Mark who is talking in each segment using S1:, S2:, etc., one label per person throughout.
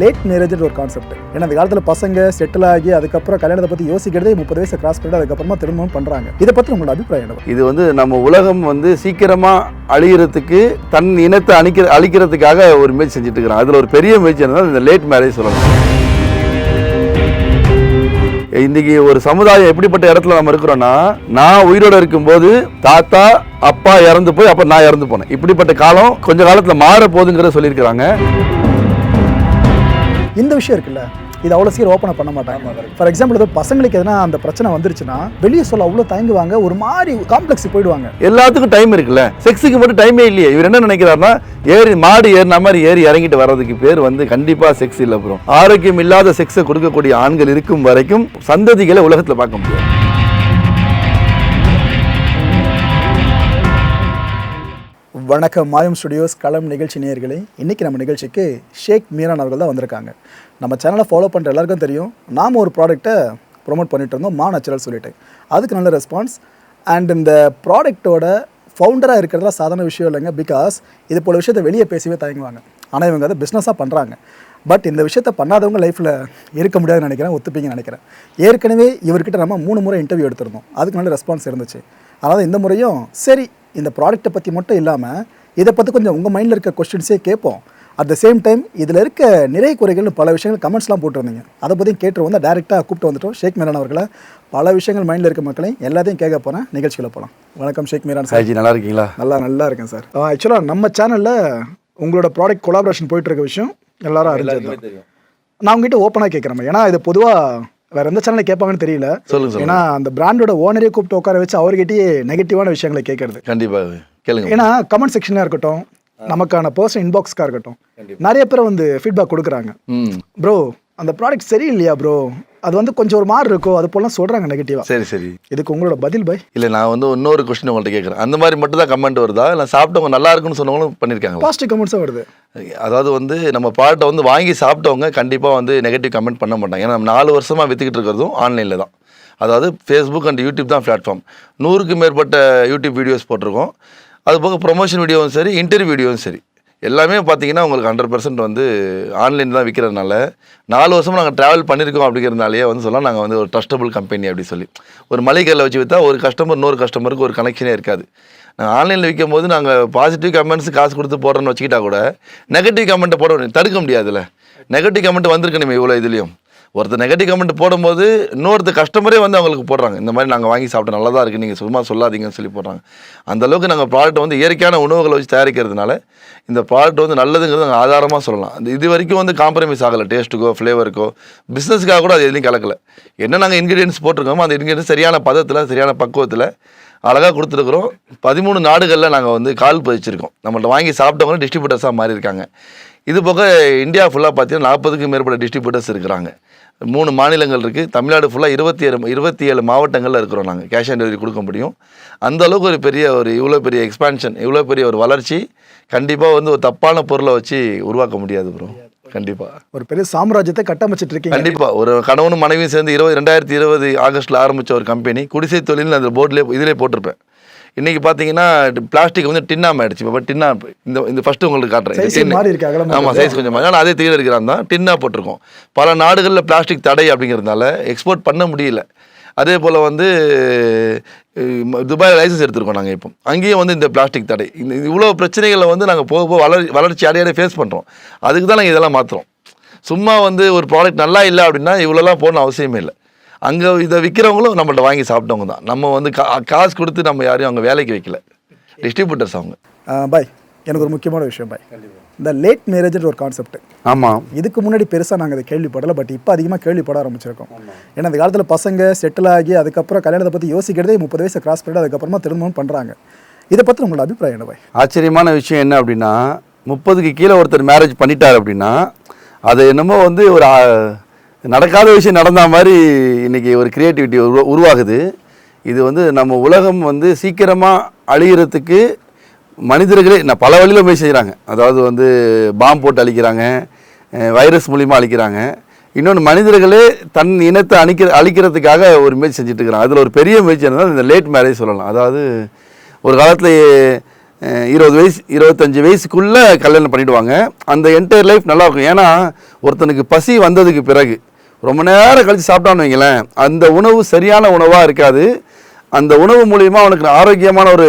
S1: Late மேரேஜ்ன்ற ஒரு concept ஏன்னா அந்த காலத்தில் பசங்க செட்டில் ஆகி அதுக்கப்புறம் கல்யாணத்தை பற்றி யோசிக்கிறதே முப்பது வயசு கிராஸ் பண்ணிட்டு அதுக்கப்புறமா திரும்பவும் பண்ணுறாங்க இதை பற்றி உங்களோட அபிப்பிராயம்
S2: இது வந்து நம்ம உலகம் வந்து சீக்கிரமாக அழிகிறதுக்கு தன் இனத்தை அழிக்கிற அழிக்கிறதுக்காக ஒரு முயற்சி செஞ்சுட்டு இருக்கிறான். அதில் ஒரு பெரிய முயற்சி என்னன்னா இந்த லேட் மேரேஜ் சொல்லலாம் இன்னைக்கு ஒரு சமுதாயம் எப்படிப்பட்ட இடத்துல நம்ம இருக்கிறோம்னா நான் உயிரோட இருக்கும்போது தாத்தா அப்பா இறந்து போய் அப்ப நான் இறந்து போனேன். இப்படிப்பட்ட காலம் கொஞ்ச காலத்துல மாற போகுதுங்கிறத சொல்லியிருக்கிறாங்க.
S1: இந்த விஷயம் இருக்குல்ல இது அவ்வளோ சீக்கிரம் ஓப்பன் பண்ண மாட்டாங்க. ஃபார் எக்ஸாம்பிள் ஏதோ பசங்களுக்கு எதனா அந்த பிரச்சனை வந்துருச்சுன்னா வெளியே சொல்ல அவ்வளோ தயங்குவாங்க ஒரு மாதிரி காம்ப்ளெக்ஸ் போயிடுவாங்க.
S2: எல்லாத்துக்கும் டைம் இருக்குல்ல. செக்ஸுக்கு மட்டும் டைமே இல்லையே. இவர் என்ன நினைக்கிறாருன்னா ஏறி மாடு ஏறின மாதிரி ஏறி இறங்கிட்டு வர்றதுக்கு பேர் வந்து கண்டிப்பா செக்ஸ் இல்லை ப்ரோ ஆரோக்கியம் இல்லாத செக்ஸை கொடுக்கக்கூடிய ஆண்கள் இருக்கும் வரைக்கும் சந்ததிகளை உலகத்துல பார்க்க முடியாது.
S1: வணக்கம் மாயம் ஸ்டுடியோஸ் களம் நிகழ்ச்சி நேயர்களே. இன்றைக்கி நம்ம நிகழ்ச்சிக்கு ஷேக் மீரான் அவர்கள் தான் வந்திருக்காங்க. நம்ம சேனலை ஃபாலோ பண்ணுற எல்லாருக்கும் தெரியும். நாம் ஒரு ப்ராடக்ட்டை ப்ரொமோட் பண்ணிட்டு இருந்தோம் மா நேச்சுரல் சொல்லிட்டு. அதுக்கு நல்ல ரெஸ்பான்ஸ் அண்ட் இந்த ப்ராடக்ட்டோட ஃபவுண்டராக இருக்கிறதுல சாதாரண விஷயம் இல்லைங்க. பிகாஸ் இது போல் விஷயத்தை வெளியே பேசவே தயங்குவாங்க. ஆனால் இவங்க அதை பிஸ்னஸாக பண்ணுறாங்க பட் இந்த விஷயத்த பண்ணாதவங்க லைஃப்பில் இருக்க முடியாதுன்னு நினைக்கிறேன் ஒத்துப்பீங்கன்னு நினைக்கிறேன். ஏற்கனவே இவர்கிட்ட நம்ம மூணு முறை இன்டர்வியூ எடுத்திருந்தோம். அதுக்கு நல்ல ரெஸ்பான்ஸ் இருந்துச்சு. அதாவது இந்த முறையும் சரி இந்த ப்ராடக்ட்டை பற்றி மட்டும் இல்லாமல் இதை பற்றி கொஞ்சம் உங்கள் மைண்டில் இருக்க கொஸ்டின்ஸே கேட்போம். அட் த சேம் டைம் இதில் இருக்க நிறை குறைகள்னு பல விஷயங்கள் கமெண்ட்ஸ்லாம் போட்டிருந்தீங்க. அதை பற்றியும் கேட்டு வந்து டேரெக்டாக கூப்பிட்டு வந்துட்டோம். ஷேக் மீரான் அவர்களை பல விஷயங்கள் மைண்டில் இருக்க மக்களையும் எல்லாத்தையும் கேட்க போகிறேன் நிகழ்ச்சியில் போகலாம் வணக்கம் ஷேக் மீரான் சார்.
S2: நல்லா இருக்கீங்களா?
S1: நல்லா நல்லா இருக்கேன் சார். ஆக்சுவலாக நம்ம சேனலில் உங்களோட ப்ராடக்ட் கொலாபரேஷன் போயிட்டு இருக்க விஷயம் எல்லாரும் அறிஞ்சது நான் உங்ககிட்ட ஓப்பனாக கேட்குறேன். ஏன்னா இது பொதுவாக வேற எந்த சேனலில் கேட்பாங்கன்னு தெரியல.
S2: சொல்லுங்க
S1: ஏன்னா அந்த பிராண்டோட ஓனரே கூப்பிட்டு உட்கார வச்சு அவர்கிட்டயே நெகட்டிவான விஷயங்களை கேட்கறது.
S2: கண்டிப்பா கேளுங்க.
S1: ஏன்னா கமெண்ட் செக்ஷனாக இருக்கட்டும் நமக்கான பர்சனல் இன்பாக்ஸ்க்காக இருக்கட்டும் நிறைய பேர் வந்து ஃபீட்பேக் கொடுக்குறாங்க. ப்ரோ அந்த ப்ராடக்ட் சரியில்லையா ப்ரோ அது வந்து கொஞ்சம் ஒரு மாதிரி இருக்கும் அது போலாம் சொல்கிறாங்க நெகட்டிவாக
S2: சரி சரி.
S1: இதுக்கு உங்களோட பதில் பை.
S2: இல்லை நான் வந்து இன்னொரு கொஸ்டின் உங்கள்கிட்ட கேட்குறேன் அந்த மாதிரி மட்டும் தான் கமெண்ட் வருதா? இல்லை சாப்பிட்டவங்க நல்லா இருக்குன்னு சொன்னவங்களும் பண்ணியிருக்காங்களா
S1: பாசிட்டிவ் கமெண்ட்ஸும் வருது.
S2: அதாவது வந்து நம்ம ப்ராடக்ட்டை வந்து வாங்கி சாப்பிட்டவங்க கண்டிப்பாக வந்து நெகட்டிவ் கமெண்ட் பண்ண மாட்டாங்க. ஏன்னா நம்ம நாலு வருஷமாக விற்றுக்கிட்டு இருக்கிறதும் ஆன்லைனில் தான். அதாவது ஃபேஸ்புக் அண்ட் யூடியூப் தான் பிளாட்ஃபார்ம் நூறுக்கு மேற்பட்ட யூடியூப் வீடியோஸ் போட்டிருக்கோம். அது போக ப்ரொமோஷன் வீடியோவும் சரி இன்டர்வியூ வீடியோவும் சரி. எல்லாமே பார்த்தீங்கன்னா உங்களுக்கு ஹண்ட்ரட் பர்சன்ட் வந்து ஆன்லைன் தான் விற்கிறதுனால நாலு வருஷமாக நாங்கள் ட்ராவல் பண்ணியிருக்கோம் அப்படிங்கிறதுனாலே வந்து சொல்லலாம் நாங்கள் வந்து ஒரு ட்ரஸ்டபுள் கம்பெனி அப்படி சொல்லி. ஒரு மளிகையில் வச்சு விற்றா ஒரு கஸ்டமர் இன்னொரு கஸ்டமருக்கு ஒரு கனெக்ஷனே இருக்காது. நாங்கள் ஆன்லைனில் விற்கும் போது நாங்கள் பாசிட்டிவ் கமெண்ட்ஸ் காசு கொடுத்து போடுறோன்னு வச்சுக்கிட்டா கூட நெகட்டிவ் கமெண்ட்டை போட தடுக்க முடியாதுல்ல. நெகட்டிவ் கமெண்ட் வந்திருக்கணுமே இவ்வளோ இதுலேயும். ஒருத்தர் நெகட்டிவ் கமெண்ட் போடும்போது இன்னொருத்தர் கஸ்டமரே வந்து அவங்களுக்கு போடுறாங்க. இந்த மாதிரி நாங்கள் வாங்கி சாப்பிட்டோம் நல்லா தான் இருக்குது நீங்கள் சும்மா சொல்லாதீங்கன்னு சொல்லி போடுறாங்க. அந்தளவுக்கு நாங்கள் ப்ராடக்ட் வந்து இயற்கையான உணவுகளை வச்சு தயாரிக்கிறதுனால இந்த ப்ராடக்ட் வந்து நல்லதுங்கிறது நாங்கள் ஆதாரமாக சொல்லலாம். இந்த இது வரைக்கும் வந்து காம்ப்ரமைஸ் ஆகலை. டேஸ்ட்டுக்கோ ஃப்ளேவருக்கோ பிஸ்னஸ்க்காக கூட அது எதுலையும் கலக்கல. என்ன நாங்கள் இன்க்ரீடியன்ஸ் போட்டிருக்கோமோ அந்த இன்க்ரீடியன்ஸ் சரியான பதத்தில் சரியான பக்குவத்தில் அழகாக கொடுத்துருக்குறோம். பதிமூணு நாடுகளில் நாங்கள் வந்து கால் பதிச்சிருக்கோம். நம்மள்ட்ட வாங்கி சாப்பிட்டவங்க டிஸ்ட்ரிபியூட்டர்ஸாக மாறி இருக்காங்க இது போக இந்தியா ஃபுல்லாக பார்த்தீங்கன்னா நாற்பதுக்கும் மேற்பட்ட டிஸ்ட்ரிபியூட்டர்ஸ் இருக்கிறாங்க. மூணு மாநிலங்கள் இருக்குது தமிழ்நாடு ஃபுல்லாக இருபத்தி ஏழு இருபத்தி ஏழு மாவட்டங்களில் இருக்கிறோம் நாங்கள் கேஷ் ஆன் டெலிவரி கொடுக்க முடியும். அந்த அளவுக்கு ஒரு பெரிய ஒரு இவ்வளோ பெரிய எக்ஸ்பான்ஷன் இவ்வளோ பெரிய ஒரு வளர்ச்சி கண்டிப்பாக வந்து ஒரு தப்பான பொருளை வச்சு உருவாக்க முடியாது ப்ரோ கண்டிப்பாக
S1: ஒரு பெரிய சாம்ராஜ்யத்தை கட்டமைச்சிட்டு இருக்கீங்க.
S2: கண்டிப்பா. ஒரு கணவனும் மனைவியும் சேர்ந்து இருபது ரெண்டாயிரத்தி இருபது ஆகஸ்ட்ல ஆரம்பிச்ச ஒரு கம்பெனி குடிசை தொழில் அந்த போர்டிலே இதிலே போட்டிருப்பேன். இன்னைக்கு பார்த்தீங்கன்னா பிளாஸ்டிக் வந்து டின்னாம ஆயிடுச்சு. இப்போ டின்னா இந்த இந்த ஃபர்ஸ்ட் உங்களுக்கு காட்டுறேன். இந்த
S1: Size
S2: tin.
S1: மாறி இருக்கு, அகலமா
S2: ஆமா
S1: இருக்கு.
S2: சைஸ் கொஞ்சம் மாறி. ஆனா அதே தீவிர இருக்கிறான் தான். டின்னா போட்டிருக்கோம். பல நாடுகளில் பிளாஸ்டிக் தடை அப்படிங்கிறதுனால எக்ஸ்போர்ட் பண்ண முடியல. அதே போல் வந்து துபாய் லைசன்ஸ் எடுத்திருக்கோம் நாங்கள் இப்போ. அங்கேயும் வந்து இந்த பிளாஸ்டிக் தடை. இந்த இவ்வளோ பிரச்சனைகளை வந்து நாங்கள் போக போக வளர் வளர்ச்சி அடைய ஃபேஸ் பண்ணுறோம் அதுக்கு தான் நாங்கள் இதெல்லாம் மாற்றுறோம் சும்மா வந்து ஒரு ப்ராடக்ட் நல்லா இல்லை அப்படின்னா இவ்வளோலாம் போகணும் அவசியமே இல்லை. அங்கே இதை விற்கிறவங்களும் நம்மள்ட்ட வாங்கி சாப்பிட்டவங்க தான். நம்ம வந்து கா காசு கொடுத்து நம்ம யாரையும் அவங்க வேலைக்கு வைக்கல. டிஸ்ட்ரிபியூட்டர்ஸ் அவங்க.
S1: பாய் எனக்கு ஒரு முக்கியமான விஷயம் பாய் இந்த லேட் மேரேஜ்ன்ற ஒரு கான்செப்ட்
S2: ஆமாம்
S1: இதுக்கு முன்னாடி பெருசாக நாங்கள் அதை கேள்விப்படலை பட் இப்போ அதிகமாக கேள்விப்பட ஆரம்பிச்சிருக்கோம். ஏன்னா அந்த காலத்தில் பசங்க செட்டில் ஆகி அதுக்கப்புறம் கல்யாணத்தை பற்றி யோசிக்கிறதே முப்பது வயசு கிராஸ் பண்ணிட்டு அதுக்கப்புறமா திருமணம் பண்ணுறாங்க இதை பற்றி உங்களோட அபிப்பிராயம் என்ன பாய்
S2: ஆச்சரியமான விஷயம் என்ன அப்படின்னா முப்பதுக்கு கீழே ஒருத்தர் மேரேஜ் பண்ணிட்டார் அப்படின்னா அது என்னமோ வந்து ஒரு நடக்காத விஷயம் நடந்த மாதிரி இன்றைக்கி ஒரு க்ரியேட்டிவிட்டி உரு உருவாகுது. இது வந்து நம்ம உலகம் வந்து சீக்கிரமாக அழிகிறதுக்கு மனிதர்களே நான் பல வழியில் போய் செய்கிறாங்க அதாவது வந்து பாம்பு போட்டு அழிக்கிறாங்க வைரஸ் மூலிமா அழிக்கிறாங்க. இன்னொன்று மனிதர்களே தன் இனத்தை அழிக்கிற அழிக்கிறதுக்காக ஒரு முயற்சி செஞ்சுட்டு இருக்கிறாங்க. அதில் ஒரு பெரிய முயற்சி இருந்தால் இந்த லேட் மேரேஜ் சொல்லலாம். அதாவது ஒரு காலத்தில் இருபது வயசு இருபத்தஞ்சி வயசுக்குள்ளே கல்யாணம் பண்ணிவிடுவாங்க அந்த என்டையர் லைஃப் நல்லா இருக்கும். ஏன்னா ஒருத்தனுக்கு பசி வந்ததுக்கு பிறகு ரொம்ப நேரம் கழித்து சாப்பிட்டான்னு வைங்களேன். அந்த உணவு சரியான உணவாக இருக்காது. அந்த உணவு மூலியமாக அவனுக்கு ஆரோக்கியமான ஒரு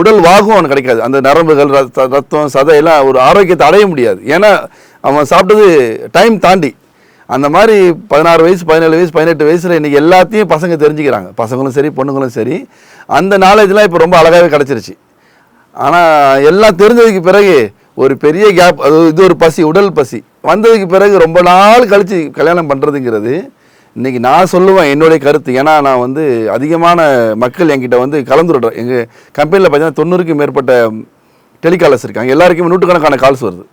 S2: உடல் வாகும் அவனுக்கு கிடைக்காது. அந்த நரம்புகள் ரத்த ரத்தம் சதையெல்லாம் ஒரு ஆரோக்கியத்தை அடைய முடியாது. ஏன்னா அவன் சாப்பிட்டது டைம் தாண்டி. அந்த மாதிரி பதினாறு வயசு பதினேழு வயசு பதினெட்டு வயசில் இன்றைக்கி எல்லாத்தையும் பசங்க தெரிஞ்சுக்கிறாங்க. பசங்களும் சரி பொண்ணுங்களும் சரி. அந்த நாலேஜ்லாம் இப்போ ரொம்ப அழகாகவே கிடச்சிருச்சு. ஆனால் எல்லாம் தெரிஞ்சதுக்கு பிறகு ஒரு பெரிய கேப் அது இது ஒரு பசி உடல் பசி. வந்ததுக்கு பிறகு ரொம்ப நாள் கழித்து கல்யாணம் பண்ணுறதுங்கிறது இன்றைக்கி நான் சொல்லுவேன் என்னுடைய கருத்து. ஏன்னா நான் வந்து அதிகமான மக்கள் என்கிட்ட வந்து கலந்துருடுறேன் எங்கள் கம்பெனியில் பார்த்தீங்கன்னா தொண்ணூறுக்கு மேற்பட்ட டெலிகாலர்ஸ் இருக்காங்க. எல்லாருக்குமே நூற்றுக்கணக்கான கால்ஸ் வருது.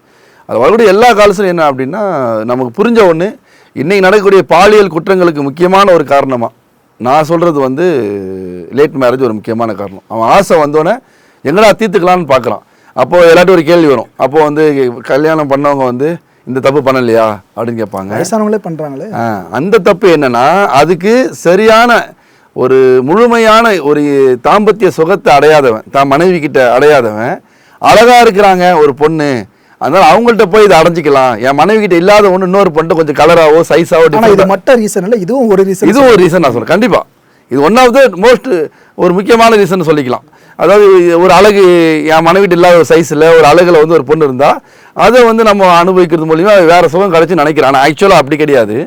S2: அது வரக்கூடிய எல்லா கால்ஸும் என்ன அப்படின்னா நமக்கு புரிஞ்ச ஒன்று இன்றைக்கி நடக்கக்கூடிய பாலியல் குற்றங்களுக்கு முக்கியமான ஒரு காரணமாக நான் சொல்கிறது வந்து லேட் மேரேஜ் ஒரு முக்கியமான காரணம். அவன் ஆசை வந்தோடனே எங்கடா தீர்த்துக்கலான்னு பார்க்குறான் அப்போது எல்லாட்டும் ஒரு கேள்வி வரும். அப்போது வந்து கல்யாணம் பண்ணவங்க வந்து இந்த தப்பு பண்ணலையா? அப்படின்னு கேட்பாங்க.
S1: வயசானவங்களே பண்ணுறாங்களே
S2: அந்த தப்பு என்னன்னா அதுக்கு சரியான ஒரு முழுமையான ஒரு தாம்பத்திய சுகத்தை அடையாதவன் தான் மனைவி கிட்ட அடையாதவன் அழகா இருக்கிறாங்க ஒரு பொண்ணு. அதனால அவங்கள்ட்ட போய் இதை அடைஞ்சிக்கலாம். என் மனைவி கிட்ட இல்லாத ஒன்று இன்னொரு பொண்ணு கொஞ்சம் கலராவோ சைஸாவோ
S1: இது மட்டும் ரீசன் இல்லை இதுவும் ஒரு ரீசன்
S2: இது ஒரு ரீசன் நான் சொல்றேன். கண்டிப்பா. இது ஒன் ஆஃப் த மோஸ்ட் ஒரு முக்கியமான ரீசன் சொல்லிக்கலாம். அதாவது ஒரு அழகு என் மனைவிட்டு இல்லாத ஒரு சைஸில் ஒரு அழகில் வந்து ஒரு பொண்ணு இருந்தால் அதை வந்து நம்ம அனுபவிக்கிறது மூலியமாக வேறு சுகம் கிடச்சி நினைக்கிறேன். ஆனால் ஆக்சுவலாக அப்படி கிடையாது.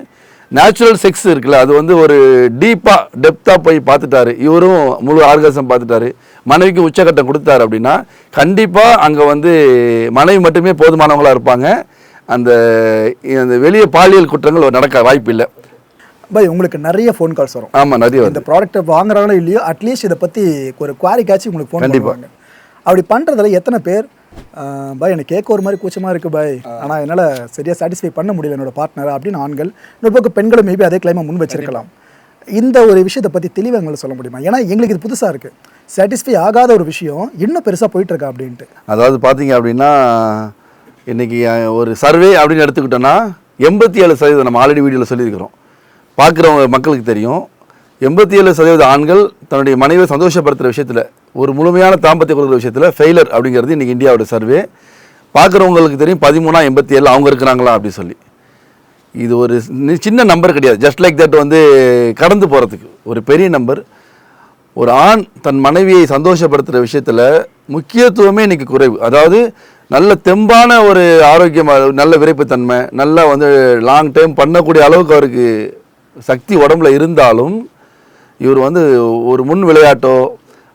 S2: நேச்சுரல் செக்ஸ் இருக்குல்ல அது வந்து ஒரு டீப்பாக டெப்த்தாக போய் பார்த்துட்டாரு. இவரும் முழு ஆர்காசம் பார்த்துட்டாரு. மனைவிக்கு உச்சக்கட்டம் கொடுத்தாரு அப்படின்னா கண்டிப்பாக அங்கே வந்து மனைவி மட்டுமே போதுமானவங்களாக இருப்பாங்க. அந்த அந்த வெளியே பாலியல் குற்றங்கள் நடக்க வாய்ப்பு இல்லை
S1: பாய் உங்களுக்கு நிறைய ஃபோன் கால்ஸ் வரும்.
S2: ஆமாம் நிறைய
S1: இந்த ப்ராடக்ட்டை வாங்குறாங்களோ இல்லையோ அட்லீஸ்ட் இதை பற்றி ஒரு குவாரிக்காச்சும் உங்களுக்கு ஃபோன். பண்ணுவாங்க. அப்படி பண்ணுறதுல எத்தனை பேர்? பாய் எனக்கு கேட்க ஒரு மாதிரி கூச்சமாக இருக்குது பாய் ஆனால் என்னால் சரியாக சாட்டிஸ்ஃபை பண்ண முடியல என்னோட பார்ட்னர் அப்படின்னு ஆண்கள். இன்னொரு பக்கம் பெண்களும் மேபி அதே கிளைமை முன் வச்சிருக்கலாம். இந்த ஒரு விஷயத்தை பற்றி தெளிவாக சொல்ல முடியுமா? ஏன்னா எங்களுக்கு இது புதுசாக இருக்குது சாட்டிஸ்ஃபை ஆகாத ஒரு விஷயம் இன்னும் பெருசாக போயிட்டு இருக்கா அப்படின்ட்டு.
S2: அதாவது பார்த்தீங்க அப்படின்னா இன்னைக்கு அஹ், ஒரு சர்வே அப்படின்னு எடுத்துக்கிட்டோன்னா எண்பத்தி ஏழு சதவீதம் நம்ம ஆல்ரெடி வீடியோவில் சொல்லியிருக்கிறோம். பார்க்குறவங்க மக்களுக்கு தெரியும் எண்பத்தி ஏழு சதவீத ஆண்கள் தன்னுடைய மனைவியை சந்தோஷப்படுத்துகிற விஷயத்தில் ஒரு முழுமையான தாம்பத்திய கொடுக்குற விஷயத்தில் ஃபெயிலர் அப்படிங்கிறது இன்றைக்கி இந்தியாவோட சர்வே பார்க்குறவங்களுக்கு தெரியும் பதிமூணா எண்பத்தி ஏழு அவங்க இருக்கிறாங்களா அப்படின்னு சொல்லி. இது ஒரு சின்ன நம்பர் கிடையாது. ஜஸ்ட் லைக் தட் வந்து கடந்து போகிறதுக்கு ஒரு பெரிய நம்பர் ஒரு ஆண் தன் மனைவியை சந்தோஷப்படுத்துகிற விஷயத்தில் முக்கியத்துவமே இன்றைக்கி குறைவு. அதாவது நல்ல தெம்பான ஒரு ஆரோக்கியமாக நல்ல விரைப்புத்தன்மை நல்லா வந்து லாங் டைம் பண்ணக்கூடிய அளவுக்கு அவருக்கு சக்தி உடம்புல இருந்தாலும் இவர் வந்து ஒரு முன் விளையாட்டோ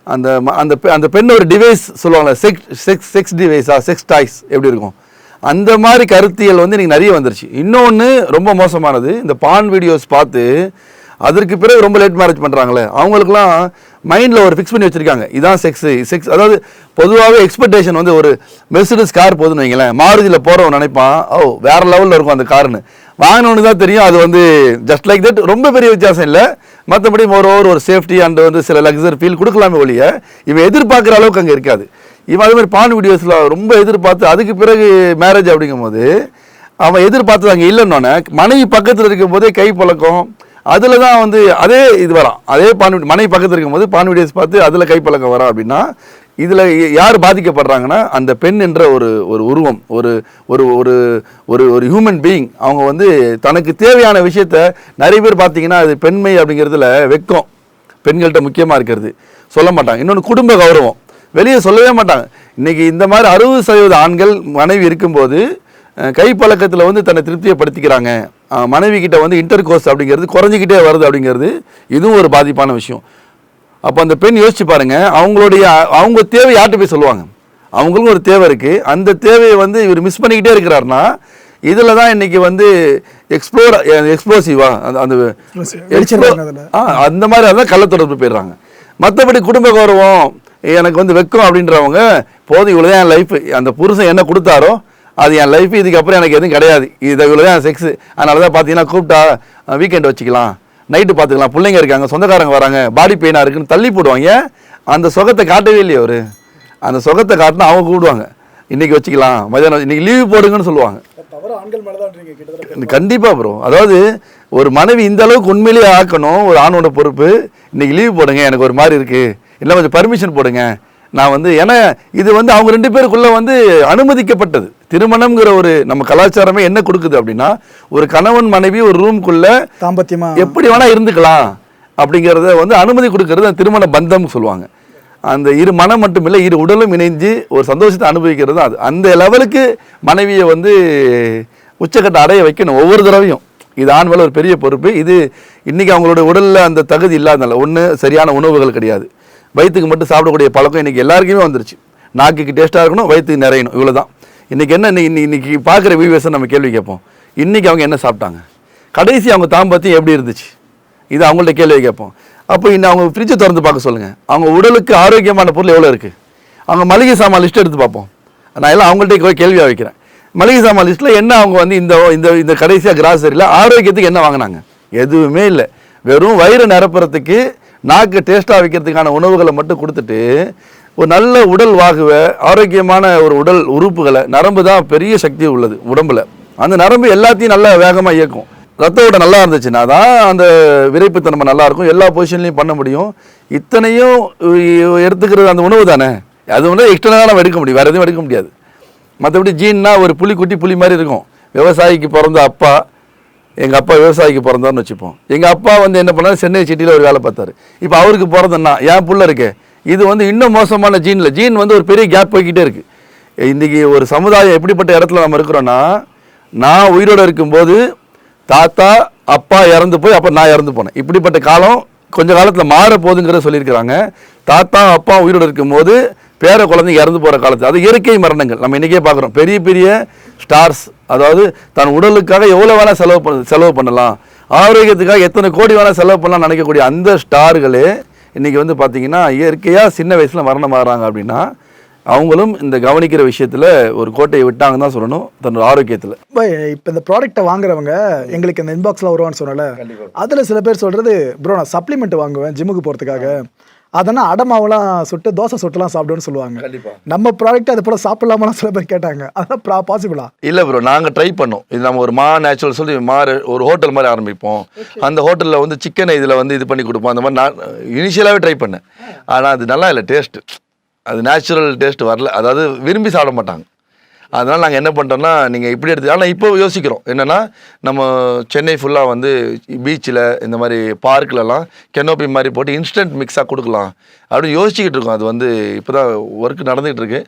S2: அந்த ம- அந்த பெ- அந்த பெண் ஒரு டிவைஸ் சொல்லுவாங்களே செக்ஸ் செக்ஸ் செக்ஸ் டிவைஸா செக்ஸ் டாய்ஸ் எப்படி இருக்கும்? அந்த மாதிரி கருத்தியல் வந்து இன்றைக்கி நிறைய வந்துருச்சு. இன்னொன்று ரொம்ப மோசமானது இந்த பான் வீடியோஸ் பார்த்து அதற்கு பிறகு ரொம்ப லேட் மேரேஜ் பண்ணுறாங்களே அவங்களுக்குலாம் மைண்டில் ஒரு ஃபிக்ஸ் பண்ணி வச்சுருக்காங்க. இதான் செக்ஸு செக்ஸ் அதாவது பொதுவாகவே எக்ஸ்பெக்டேஷன் வந்து ஒரு மெர்சிடஸ் கார் போதுன்னு வைங்களேன் மாருதியில் போகிறவன் நினைப்பான் ஓ வேற லெவலில் இருக்கும் அந்த காருன்னு வாங்கினவனுக்கு தான் தெரியும். அது வந்து ஜஸ்ட் லைக் தட் ரொம்ப பெரிய வித்தியாசம் இல்லை. மற்றபடி மோரோவர் ஒரு சேஃப்டி அண்ட் வந்து சில லக்ஸரி ஃபீல் கொடுக்கலாமே ஒழிய இவன் எதிர்பார்க்குற அளவுக்கு அங்கே இருக்காது. இவன் அதே மாதிரி பான் வீடியோஸில் ரொம்ப எதிர்பார்த்து அதுக்கு பிறகு மேரேஜ் அப்படிங்கும்போது அவன் எதிர்பார்த்தது அங்கே இல்லைன்னொன்னே மனைவி பக்கத்தில் இருக்கும்போதே கை பழக்கம் அதில் தான் வந்து அதே இது வரான். அதே பான் மனைவி பக்கத்தில் இருக்கும்போது பான் வீடியோஸ் பார்த்து அதில் கை பழக்கம் வரான் அப்படின்னா இதில் யார் பாதிக்கப்படுறாங்கன்னா அந்த பெண் என்ற ஒரு ஒரு உருவம் ஒரு ஒரு ஒரு ஒரு ஒரு ஹியூமன் பீயிங் அவங்க வந்து தனக்கு தேவையான விஷயத்த நிறைய பேர் பார்த்தீங்கன்னா அது பெண்மை அப்படிங்கிறதுல வெக்கம் பெண்கள்கிட்ட முக்கியமாக இருக்கிறது. சொல்ல மாட்டாங்க. இன்னொன்று குடும்ப கௌரவம். வெளியே சொல்லவே மாட்டாங்க. இன்றைக்கி இந்த மாதிரி அறுபது சதவீத ஆண்கள் மனைவி இருக்கும்போது கைப்பழக்கத்தில் வந்து தன்னை திருப்தியை படுத்திக்கிறாங்க மனைவி கிட்ட வந்து இன்டர் கோர்ஸ் அப்படிங்கிறது குறைஞ்சிக்கிட்டே வருது அப்படிங்கிறது இதுவும் ஒரு பாதிப்பான விஷயம். அப்போ அந்த பெண் யோசிச்சு பாருங்க அவங்களுடைய அவங்க தேவை யார்கிட்ட போய் சொல்லுவாங்க? அவங்களுக்கும் ஒரு தேவை இருக்குது அந்த தேவையை வந்து இவர் மிஸ் பண்ணிக்கிட்டே இருக்கிறாருன்னா இதில் தான் இன்னைக்கு வந்து எக்ஸ்ப்ளோர் எக்ஸ்ப்ளோசிவா அந்த அந்த. ஆ அந்த மாதிரி அதான் கள்ள தொடர்பு போயிடுறாங்க. மற்றபடி குடும்ப கௌரவம் எனக்கு வந்து வெக்கம் அப்படின்றவங்க போதும் இவ்வளோ என் லைஃப் அந்த புருஷன் என்ன கொடுத்தாரோ அது என் லைஃப் இதுக்கப்புறம் எனக்கு எதுவும் கிடையாது. இது இவ்வளோ தான் செக்ஸ் அதனால தான் பார்த்தீங்கன்னா கூப்பிட்டா வீக்கெண்ட் வச்சுக்கலாம். நைட்டு பார்த்துக்கலாம். பிள்ளைங்க இருக்காங்க சொந்தக்காரங்க வராங்க பாடி பெயினாக இருக்குன்னு தள்ளி போடுவாங்க? அந்த சுகத்தை காட்டவே இல்லையே அவரு. அந்த சுகத்தை காட்டினா அவங்க கூப்பிடுவாங்க இன்னைக்கு வச்சுக்கலாம் மதியானம் இன்னைக்கு லீவு போடுங்கன்னு சொல்லுவாங்க.
S1: தவிர ஆண்கள் மேலே தான் கிட்டத்தட்ட
S2: கண்டிப்பா ப்ரோ அதாவது ஒரு மனைவி இந்த அளவுக்கு உண்மையிலேயே ஆக்கணும் ஒரு ஆணோட பொறுப்பு. இன்னைக்கு லீவ் போடுங்க எனக்கு ஒரு மாதிரி இருக்கு. இல்லை கொஞ்சம் பர்மிஷன் போடுங்க. நான் வந்து ஏன்னா இது வந்து அவங்க ரெண்டு பேருக்குள்ள வந்து அனுமதிக்கப்பட்டது. திருமணம்ங்கிற ஒரு நம்ம கலாச்சாரமே என்ன கொடுக்குது அப்படின்னா ஒரு கணவன் மனைவி ஒரு ரூம்குள்ள
S1: தாம்பத்தியமா?
S2: எப்படி வேணா இருந்துக்கலாம் அப்படிங்கிறத வந்து அனுமதி கொடுக்கறது திருமண பந்தம்னு சொல்லுவாங்க. அந்த இரு மனம் மட்டும் இல்லை இரு உடலும் இணைஞ்சு ஒரு சந்தோஷத்தை அனுபவிக்கிறது தான் அது. அந்த லெவலுக்கு மனைவியை வந்து உச்சக்கட்ட அடைய வைக்கணும் ஒவ்வொரு தடவையும். இது ஆண் மேல ஒரு பெரிய பொறுப்பு. இது இன்னைக்கு அவங்களோட உடல்ல அந்த தகுதி இல்லாதனால. ஒன்று சரியான உணவுகள் கிடையாது. வயிற்றுக்கு மட்டும் சாப்பிடக்கூடிய பழக்கம் இன்றைக்கி எல்லாருக்குமே வந்துருச்சு. நாக்குக்கு டேஸ்ட்டாக இருக்கணும் வயிற்றுக்கு நிறையணும். இவ்வளோ தான் இன்றைக்கி என்ன இன்னைக்கு இன்னைக்கு பார்க்குற வியூவர்ஸை நம்ம கேள்வி கேட்போம். இன்றைக்கி அவங்க என்ன சாப்பிட்டாங்க? கடைசி அவங்க தாம்பத்தியம் எப்படி இருந்துச்சு? இது அவங்கள்ட்ட கேள்வி கேட்போம். அப்போ இன்னும் அவங்க ஃப்ரிட்ஜை திறந்து பார்க்க சொல்லுங்கள் அவங்க உடலுக்கு ஆரோக்கியமான பொருள் எவ்வளோ இருக்குது அவங்க மளிகை சாமான் லிஸ்ட் எடுத்து பார்ப்போம். நான் எல்லாம் அவங்கள்ட்ட கேள்வியாக வைக்கிறேன். மளிகை சாமான் லிஸ்ட்டில் என்ன அவங்க வந்து இந்த இந்த இந்த கடைசியாக கிராசரியில் ஆரோக்கியத்துக்கு என்ன வாங்கினாங்க? எதுவுமே இல்லை. வெறும் வயிறு நிரப்புறத்துக்கு நாக்கு டேஸ்ட்டாக வைக்கிறதுக்கான உணவுகளை மட்டும் கொடுத்துட்டு ஒரு நல்ல உடல் வாகுவை ஆரோக்கியமான ஒரு உடல் உறுப்புகளை நரம்பு தான் பெரிய சக்தி உள்ளது உடம்புல. அந்த நரம்பு எல்லாத்தையும் நல்லா வேகமாக இயக்கும். ரத்த ஓட்டம் நல்லா இருந்துச்சுன்னா தான் அந்த விரைப்புத்தன்மை நல்லாயிருக்கும் எல்லா பொசிஷன்லையும் பண்ண முடியும். இத்தனையும் எடுத்துக்கிறது அந்த உணவு தானே. அது வந்து எக்ஸ்டர்னலாக நம்ம எடுக்க முடியும். வேறு எதுவும் எடுக்க முடியாது. மற்றபடி ஜீன்னா ஒரு புளி குட்டி புலி மாதிரி இருக்கும். விவசாயிக்கு பிறந்த அப்பா எங்கள் அப்பா விவசாயிக்கு பிறந்தார்னு வச்சுப்போம். எங்கள் அப்பா வந்து என்ன பண்ணாரு? சென்னை சிட்டியில் ஒரு வேலை பார்த்தாரு. இப்போ அவருக்கு பிறந்தன்னா என் புள்ள இருக்கே இது வந்து இன்னும் மோசமான ஜீனில் ஜீன் வந்து ஒரு பெரிய கேப் போய்க்கிட்டே இருக்குது இன்றைக்கி ஒரு சமுதாயம் எப்படிப்பட்ட இடத்துல நம்ம இருக்கிறோன்னா நான் உயிரோடு இருக்கும்போது தாத்தா அப்பா இறந்து போய் அப்போ நான் இறந்து போனேன். இப்படிப்பட்ட காலம் கொஞ்ச காலத்தில் மாற போகுதுங்கிறத சொல்லியிருக்கிறாங்க. தாத்தா அப்பா உயிரோடு இருக்கும்போது பேர குழந்தைங்க இறந்து போகிற காலத்து அது இயற்கை மரணங்கள். நம்ம இன்றைக்கே பார்க்குறோம். பெரிய பெரிய ஸ்டார்ஸ் அதாவது தன் உடலுக்காக எவ்வளோ வேணால் செலவு பண்ண செலவு பண்ணலாம். ஆரோக்கியத்துக்காக எத்தனை கோடி வேணால் செலவு பண்ணலாம் நினைக்கக்கூடிய அந்த ஸ்டார்களே இன்றைக்கி வந்து பார்த்திங்கன்னா இயற்கையாக சின்ன வயசில் மரணம் ஆகிறாங்க அப்படின்னா அவங்களும் இந்த கவனிக்கிற விஷயத்தில் ஒரு கோட்டையை விட்டாங்கன்னு தான் சொல்லணும் தன்னோட ஆரோக்கியத்தில்.
S1: இப்போ இந்த ப்ராடக்ட்டை வாங்குறவங்க எங்களுக்கு இந்த இன்பாக்ஸ்ல வருவான்னு சொன்னல அதுல சில பேர் சொல்றது ப்ரோ நான் சப்ளிமெண்ட் வாங்குவேன் ஜிம்முக்கு போறதுக்காக. அதனா அடமாவெல்லாம் சுட்டு தோசை சுட்டுலாம் சாப்பிடுவேன்னு சொல்லுவாங்க.
S2: கண்டிப்பாக
S1: நம்ம ப்ராடக்ட் அது போல சாப்பிடலாமான்னு சில பேர் கேட்டாங்க. அதான் பாசிபிளா
S2: இல்லை ப்ரோ நாங்கள் ட்ரை பண்ணோம். இது நம்ம ஒரு மா நேச்சுரல் சொல்லி மா ஒரு ஹோட்டல் மாதிரி ஆரம்பிப்போம். அந்த ஹோட்டலில் வந்து சிக்கனை இதில் வந்து இது பண்ணி கொடுப்போம். அந்த மாதிரி நான் இனிஷியலாகவே ட்ரை பண்ணேன். ஆனால் அது நல்லா இல்லை டேஸ்ட்டு அது நேச்சுரல் டேஸ்ட் வரல. அதாவது விரும்பி சாப்பிட மாட்டாங்க. அதனால் நாங்கள் என்ன பண்ணிட்டோம்னா நீங்கள் இப்படி எடுத்து ஆனால் இப்போ யோசிக்கிறோம். என்னென்னா நம்ம சென்னை ஃபுல்லாக வந்து பீச்சில் இந்த மாதிரி பார்க்லலாம் கெனோப்பி மாதிரி போட்டு இன்ஸ்டன்ட் மிக்ஸாக கொடுக்கலாம். அப்படின்னு யோசிச்சுக்கிட்டு இருக்கோம். அது வந்து இப்போ தான் ஒர்க் நடந்துகிட்டு இருக்கு.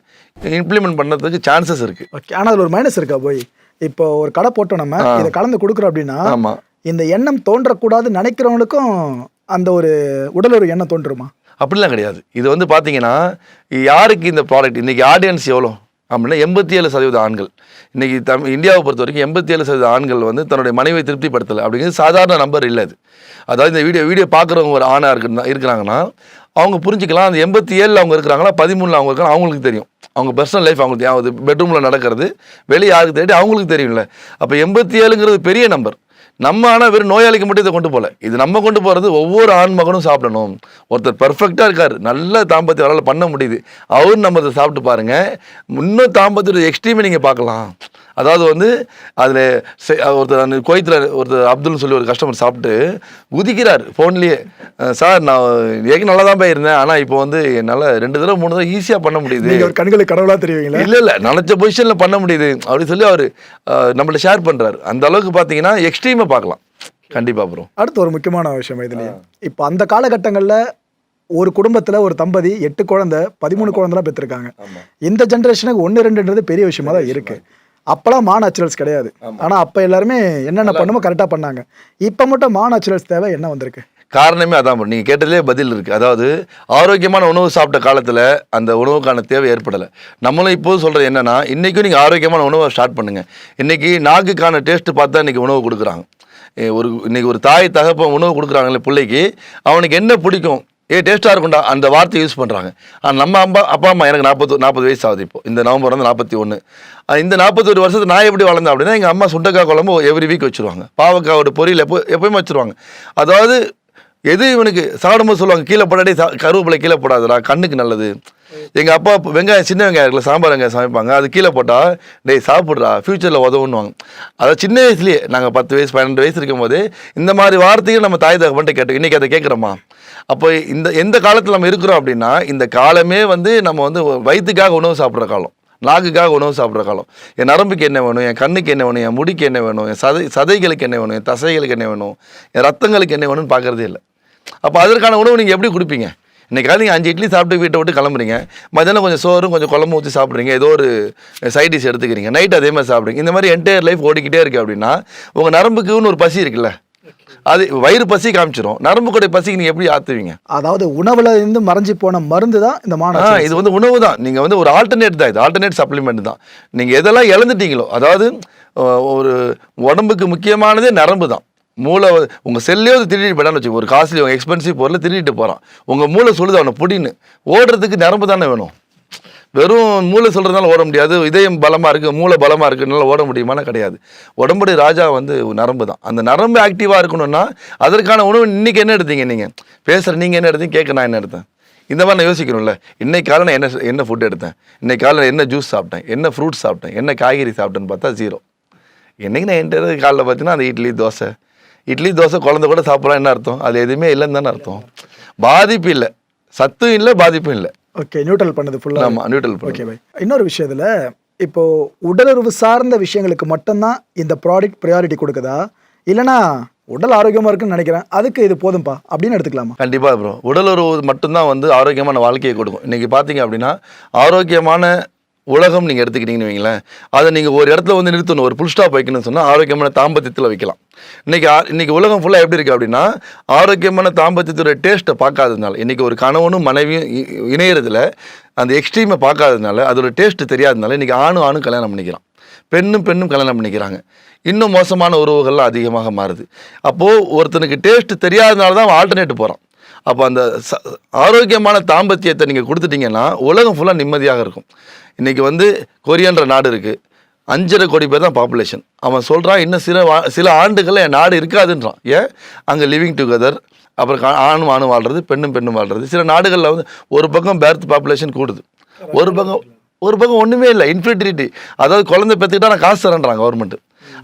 S2: இம்ப்ளிமெண்ட் பண்ணுறதுக்கு சான்சஸ் இருக்குது
S1: ஓகே ஆனால் அதுல ஒரு மைனஸ் இருக்கா போய்? இப்போ ஒரு கடை போட்டோம் நம்ம இதை கலந்து கொடுக்குறோம் அப்படின்னா
S2: ஆமாம்
S1: இந்த எண்ணம் தோன்றக்கூடாது நினைக்கிறவங்களுக்கும் அந்த ஒரு உடல் ஒரு எண்ணம் தோன்றுமா?
S2: அப்படிலாம் கிடையாது. இது வந்து பார்த்தீங்கன்னா யாருக்கு இந்த ப்ராடக்ட் இன்றைக்கி ஆடியன்ஸ் எவ்வளோ? அப்படின்னா எண்பத்தி ஏழு சதவீத ஆண்கள். இன்றைக்கி தம் இந்தியாவை பொறுத்த வரைக்கும் எண்பத்தி ஏழு சதவீத ஆண்கள் வந்து தன்னுடைய மனைவியை திருப்திப்படுத்தலை அப்படிங்கிறது சாதாரண நம்பர் இல்லை அது. அதாவது இந்த வீடியோ வீடியோ பார்க்குறவங்க ஒரு ஆணாக இருக்கு இருக்கிறாங்கன்னா அவங்க புரிஞ்சுக்கலாம் அந்த எண்பத்தி ஏழில் அவங்க இருக்கிறாங்களா பதிமூணில் அவங்க இருக்காங்க அவங்களுக்கு தெரியும். அவங்க பர்சனல் லைஃப் அவங்களுக்கு தெரியும் அது பெட்ரூமில் நடக்கிறது வெளியே யாருக்கு தேடி அவங்களுக்கு தெரியும்ல. அப்போ எண்பத்தி ஏழுங்கிறது பெரிய நம்பர் நம்ம ஆனால் வெறும் நோயாளிக்கு மட்டும் இதை கொண்டு போகல. இது நம்ம கொண்டு போகிறது ஒவ்வொரு ஆண் மகனும் சாப்பிடணும். ஒருத்தர் பர்ஃபெக்டாக இருக்கார். நல்ல தாம்பத்தியம் அவரால் பண்ண முடியுது. அவர் நம்ம அதை சாப்பிட்டு பாருங்க. இன்னும் தாம்பத்தியோட எக்ஸ்ட்ரீமை நீங்கள் பார்க்கலாம். அதாவது வந்து அதில் ஒருத்தர் அந்த கோயத்தில் ஒருத்தர் அப்துல்னு சொல்லி ஒரு கஸ்டமர் சாப்பிட்டு குதிக்கிறார் ஃபோன்லேயே சார் நான் ஏற்கனவே நல்லா தான் போயிருந்தேன் ஆனால் இப்போ வந்து என்னால் ரெண்டு தடவை மூணு தடவை ஈஸியாக பண்ண முடியுது.
S1: ஒரு கண்களுக்கு கடவுளா தெரியுவீங்களா?
S2: இல்ல இல்ல. நினைச்ச பொசிஷன்ல பண்ண முடியுது. அப்படி சொல்லி அவர் நம்மள்ட்ட ஷேர் பண்றாரு. அந்த அளவுக்கு பாத்தீங்கன்னா எக்ஸ்ட்ரீமை பார்க்கலாம் கண்டிப்பா ப்ரோ
S1: அடுத்து ஒரு முக்கியமான விஷயம் இதுலயும் இப்போ அந்த காலகட்டங்கள்ல ஒரு குடும்பத்துல ஒரு தம்பதி எட்டு குழந்தை பதிமூணு குழந்தைலாம் பெற்றிருக்காங்க. இந்த ஜென்ரேஷனுக்கு ஒன்று ரெண்டுன்றது பெரிய விஷயமா தான் இருக்கு. அப்பெல்லாம் மா நேச்சுரல்ஸ் கிடையாது. ஆனா அப்ப எல்லாருமே என்னென்ன பண்ணுமோ கரெக்டா பண்ணாங்க. இப்ப மட்டும் மா நேச்சுரல்ஸ் தேவை என்ன வந்திருக்கு?
S2: காரணமே அதான் bro. நீங்க கேட்டதுலே பதில் இருக்கு. அதாவது ஆரோக்கியமான உணவு சாப்பிட்ட காலத்துல அந்த உணவுக்கான தேவை ஏற்படலை. நம்மளும் இப்போ சொல்றது என்னன்னா இன்னைக்கும் நீங்க ஆரோக்கியமான உணவை ஸ்டார்ட் பண்ணுங்க. இன்னைக்கு நாக்குக்கான டேஸ்ட் பார்த்தா இன்னைக்கு உணவு கொடுக்குறாங்க. ஒரு இன்னைக்கு ஒரு தாய் தகப்பன் உணவு கொடுக்குறாங்களே பிள்ளைக்கு அவனுக்கு என்ன பிடிக்கும்? ஏ டேஸ்ட்டாக இருக்கும்டா. அந்த வார்த்தை யூஸ் பண்ணுறாங்க ஆனால் நம்ம அம்மா அப்பா அம்மா எனக்கு நாற்பது நாற்பது வயசு ஆகுது இப்போ. இந்த நவம்பர் வந்து நாற்பத்தி ஒன்று இந்த நாற்பத்தொரு வருஷத்து நான் எப்படி வளர்ந்தேன் அப்படின்னா எங்கள் அம்மா சுண்டக்காய் குழம்பு எவ்ரி வீக் வச்சுருவாங்க. பாவக்காயோட பொரியல் எப்போ எப்போயுமே வச்சுருவாங்க. அதாவது எது இவனுக்கு சாப்பிடும்போது சொல்லுவாங்க கீழே போடாடி கருவேப்பிலை கீழே போடாதடா கண்ணுக்கு நல்லது. எங்கள் அப்பா வெங்காயம் சின்ன வெங்காயம் இருக்குல்ல சாம்பார் வெங்காயம் சமைப்பாங்க அது கீழே போட்டால் டேய் சாப்பிட்றா ஃப்யூச்சரில் உதவுன்னுவாங்க. அதாவது சின்ன வயசுலேயே நாங்கள் பத்து வயசு பன்னெண்டு வயசு இருக்கும்போது இந்த மாதிரி வார்த்தையும் நம்ம தாய் தகப்பன்ட்டு கேட்டோம். இன்றைக்கி அதை கேட்குறோமா? அப்போ இந்த எந்த காலத்தில் நம்ம இருக்கிறோம் அப்படின்னா இந்த காலமே வந்து நம்ம வந்து வயிற்றுக்காக உணவு சாப்பிட்ற காலம் நாக்குக்காக உணவு சாப்பிட்ற காலம். என் நரம்புக்கு என்ன வேணும் என் கண்ணுக்கு என்ன வேணும் என் முடிக்கு என்ன வேணும் என் சதை சதைகளுக்கு என்ன வேணும் என் தசைகளுக்கு என்ன வேணும் என் ரத்தங்களுக்கு என்ன வேணும்னு பார்க்குறதே இல்லை. அப்போ அதற்கான உணவு நீங்கள் எப்படி கொடுப்பீங்க? இன்னைக்கு காலை நீங்கள் அஞ்சு இட்லி சாப்பிட்டு வீட்டை விட்டு கிளம்புறீங்க. மத்தியானம் கொஞ்சம் சோறும் கொஞ்சம் குழம்பு ஊற்றி சாப்பிட்றீங்க. ஏதோ ஒரு சைட் டிஷ் எடுத்துக்கிறீங்க. நைட் அதே மாதிரி சாப்பிட்றீங்க. இந்த மாதிரி என்டையர் லைஃப் ஓடிக்கிட்டே இருக்கு அப்படின்னா உங்கள் நரம்புக்குன்னு ஒரு பசி இருக்குல்ல? அது வயிறு பசி காமிச்சிரும். நரம்பு கூட பசிக்கு நீங்கள் எப்படி ஆற்றுவீங்க
S1: அதாவது உணவுல இருந்து மறைஞ்சு போன மருந்து தான் இந்த மாநாடு
S2: இது வந்து உணவு தான். நீங்கள் வந்து ஒரு ஆல்டர்னேட் தான் இது. ஆல்டர்னேட் சப்ளிமெண்ட் தான். நீங்கள் எதெல்லாம் இழந்துட்டீங்களோ அதாவது ஒரு உடம்புக்கு முக்கியமானதே நரம்பு தான். மூளை உங்கள் செல்லே வந்து திருடிட்டு போயிடான்னு வச்சு ஒரு காஸ்ட்லி உங்கள் எக்ஸ்பென்சிவ் பொருளை திருடிட்டு போகிறான் உங்கள் மூளை சொல்லுது அவனை புடின்னு. ஓடுறதுக்கு நரம்பு தானே வேணும். வெறும் மூளை சொல்கிறதுனால ஓட முடியாது. இதயம் பலமாக இருக்குது மூளை பலமாக இருக்குனால ஓட முடியுமானா கிடையாது. உடம்புடைய ராஜா வந்து நரம்பு தான். அந்த நரம்பு ஆக்டிவாக இருக்கணும்னா அதற்கான உணவு இன்றைக்கி என்ன எடுத்தீங்க நீங்கள் பேசுகிற நீங்கள் என்ன எடுத்தீங்க? கேட்க நான் என்ன எடுத்தேன்? இந்த மாதிரி நான் யோசிக்கணும்ல. இன்னைக்கு காலையில் நான் என்ன என்ன ஃபுட் எடுத்தேன்? இன்னைக்கு காலையில் என்ன ஜூஸ் சாப்பிட்டேன்? என்ன ஃப்ரூட்ஸ் சாப்பிட்டேன்? என்ன காய்கறி சாப்பிட்டேன்னு பார்த்தா ஜீரோ என்றைக்கு நான் என்கிட்ட காலைல பார்த்தீங்கன்னா அந்த இட்லி தோசை இட்லி தோசை குழந்தை கூட சாப்பிட்லாம் என்ன அர்த்தம்? அது எதுவுமே இல்லைன்னு தானே அர்த்தம். பாதிப்பு இல்லை. சத்தும் இல்லை பாதிப்பும் இல்லை.
S1: ஓகே நியூட்ரல் பண்ணது ஃபுல்லா
S2: ஆமாம் நியூட்ரல்
S1: ஓகே பை இன்னொரு விஷயத்துல இப்போ உடலுறவு சார்ந்த விஷயங்களுக்கு மட்டும்தான் இந்த ப்ராடக்ட் ப்ரையாரிட்டி கொடுக்குதா? இல்லைனா உடல் ஆரோக்கியமா இருக்குன்னு நினைக்கிறேன். அதுக்கு இது போதும்பா? அப்படின்னு எடுத்துக்கலாமா?
S2: கண்டிப்பாக ப்ரோ உடல் உறவு மட்டும்தான் வந்து ஆரோக்கியமான வாழ்க்கையை கொடுக்கும். இன்றைக்கி பார்த்தீங்க அப்படின்னா ஆரோக்கியமான உலகம் நீங்கள் எடுத்துக்கிட்டீங்கன்னு வைங்களேன் அதை நீங்கள் ஒரு இடத்துல வந்து நிறுத்தணும் ஒரு புல் ஸ்டாப் வைக்கணும்னு சொன்னால் ஆரோக்கியமான தாம்பத்தியத்தில் வைக்கலாம். இன்றைக்கி இன்றைக்கி உலகம் ஃபுல்லாக எப்படி இருக்குது அப்படின்னா ஆரோக்கியமான தாம்பத்தியத்தோட டேஸ்ட்டை பார்க்காததுனால இன்றைக்கி ஒரு கணவனும் மனைவியும் இ- இணையறதுல அந்த எக்ஸ்ட்ரீமை பார்க்காததுனால அதோட டேஸ்ட்டு தெரியாததுனால இன்றைக்கி ஆணும் ஆணும் கல்யாணம் பண்ணிக்கிறான் பெண்ணும் பெண்ணும் கல்யாணம் பண்ணிக்கிறாங்க. இன்னும் மோசமான உறவுகள்லாம் அதிகமாக மாறுது. அப்போது ஒருத்தனுக்கு டேஸ்ட்டு தெரியாதனால தான் அவன் ஆல்டர்னேட் போகிறான் அப்போ அந்த ச ஆரோக்கியமான தாம்பத்தியத்தை நீங்கள் கொடுத்துட்டிங்கன்னா உலகம் ஃபுல்லாக நிம்மதியாக இருக்கும். இன்றைக்கி வந்து கொரியன்ற நாடு இருக்குது அஞ்சரை கோடி பேர் தான் பாப்புலேஷன் அவன் சொல்கிறான் இன்னும் சில சில ஆண்டுகளில் என் நாடு இருக்காதுன்றான். ஏன்? அங்கே லிவிங் டுகெதர் அப்புறம் கா- ஆணும் ஆணும் வாழ்றது பெண்ணும் பெண்ணும் வாழ்றது. சில நாடுகளில் வந்து ஒரு பக்கம் பேர்த் பாப்புலேஷன் கூடுது. ஒரு பக்கம் ஒரு பக்கம் ஒன்றுமே இல்லை இன்ஃபிலிட்டிலிட்டி அதாவது குழந்தை பெற்றுக்கிட்டா நான் காசு தரேன்றாங்க கவர்மெண்ட்டு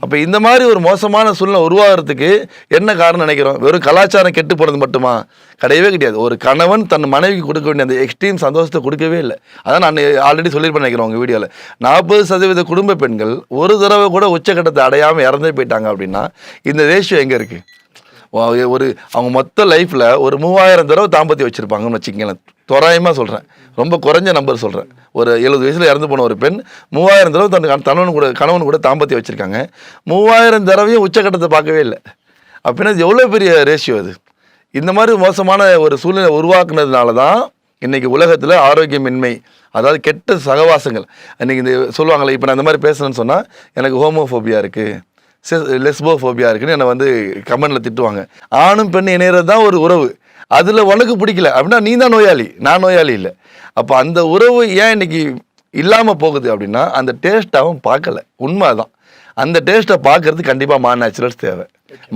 S2: அப்போ இந்த மாதிரி ஒரு மோசமான சூழ்நிலை உருவாகிறதுக்கு என்ன காரணம் நினைக்கிறோம்? வெறும் கலாச்சாரம் கெட்டு போனது மட்டுமா? கிடையவே கிடையாது. ஒரு கணவன் தன் மனைவிக்கு கொடுக்க வேண்டிய அந்த எக்ஸ்ட்ரீம் சந்தோஷத்தை கொடுக்கவே இல்லை. அதான் நான் ஆல்ரெடி சொல்லியிருப்பேன் நினைக்கிறேன் உங்கள் வீடியோவில் நாற்பது சதவீத குடும்ப பெண்கள் ஒரு தடவை கூட உச்சக்கட்டத்தை அடையாமல் இறந்தே போயிட்டாங்க அப்படின்னா இந்த ரேஷியோ எங்கே இருக்குது ஒரு அவங்க மொத்த லைஃப்பில் ஒரு மூவாயிரம் தடவை தாம்பத்தி வச்சுருப்பாங்கன்னு வச்சுக்கங்களேன். தோராயமாக சொல்கிறேன் ரொம்ப குறைஞ்ச நம்பர் சொல்கிறேன் ஒரு எழுபது வயசில் இறந்து போன ஒரு பெண் மூவாயிரம் தடவை தன் கண- கூட கணவன் கூட தாம்பத்தியம் வச்சுருக்காங்க. மூவாயிரம் தடவையும் உச்சக்கட்டத்தை பார்க்கவே இல்லை. அப்படின்னா அது எவ்வளோ பெரிய ரேஷியோ அது? இந்த மாதிரி மோசமான ஒரு சூழ்நிலை உருவாக்குனதுனால தான் இன்றைக்கி உலகத்தில் ஆரோக்கியமின்மை அதாவது கெட்ட சகவாசங்கள். இன்றைக்கி இந்த சொல்லுவாங்களே இப்போ நான் இந்த மாதிரி பேசுகிறேன்னு சொன்னால் எனக்கு ஹோமோஃபோபியா இருக்குது லெஸ்போஃபோபியா இருக்குன்னு என்னை வந்து கமெண்டில் திட்டுவாங்க. ஆணும் பெண் இணையிறது தான் ஒரு உறவு. அதில் உனக்கு பிடிக்கல. அப்படின்னா நீ தான் நோயாளி. நான் நோயாளி இல்லை. அப்போ அந்த உறவு ஏன் இன்னைக்கு இல்லாமல் போகுது அப்படின்னா அந்த டேஸ்ட் அவன் பார்க்கல. உண்மை தான் அந்த டேஸ்ட்டை பார்க்கறது கண்டிப்பாக மா நேச்சுரல்ஸ் தேவை.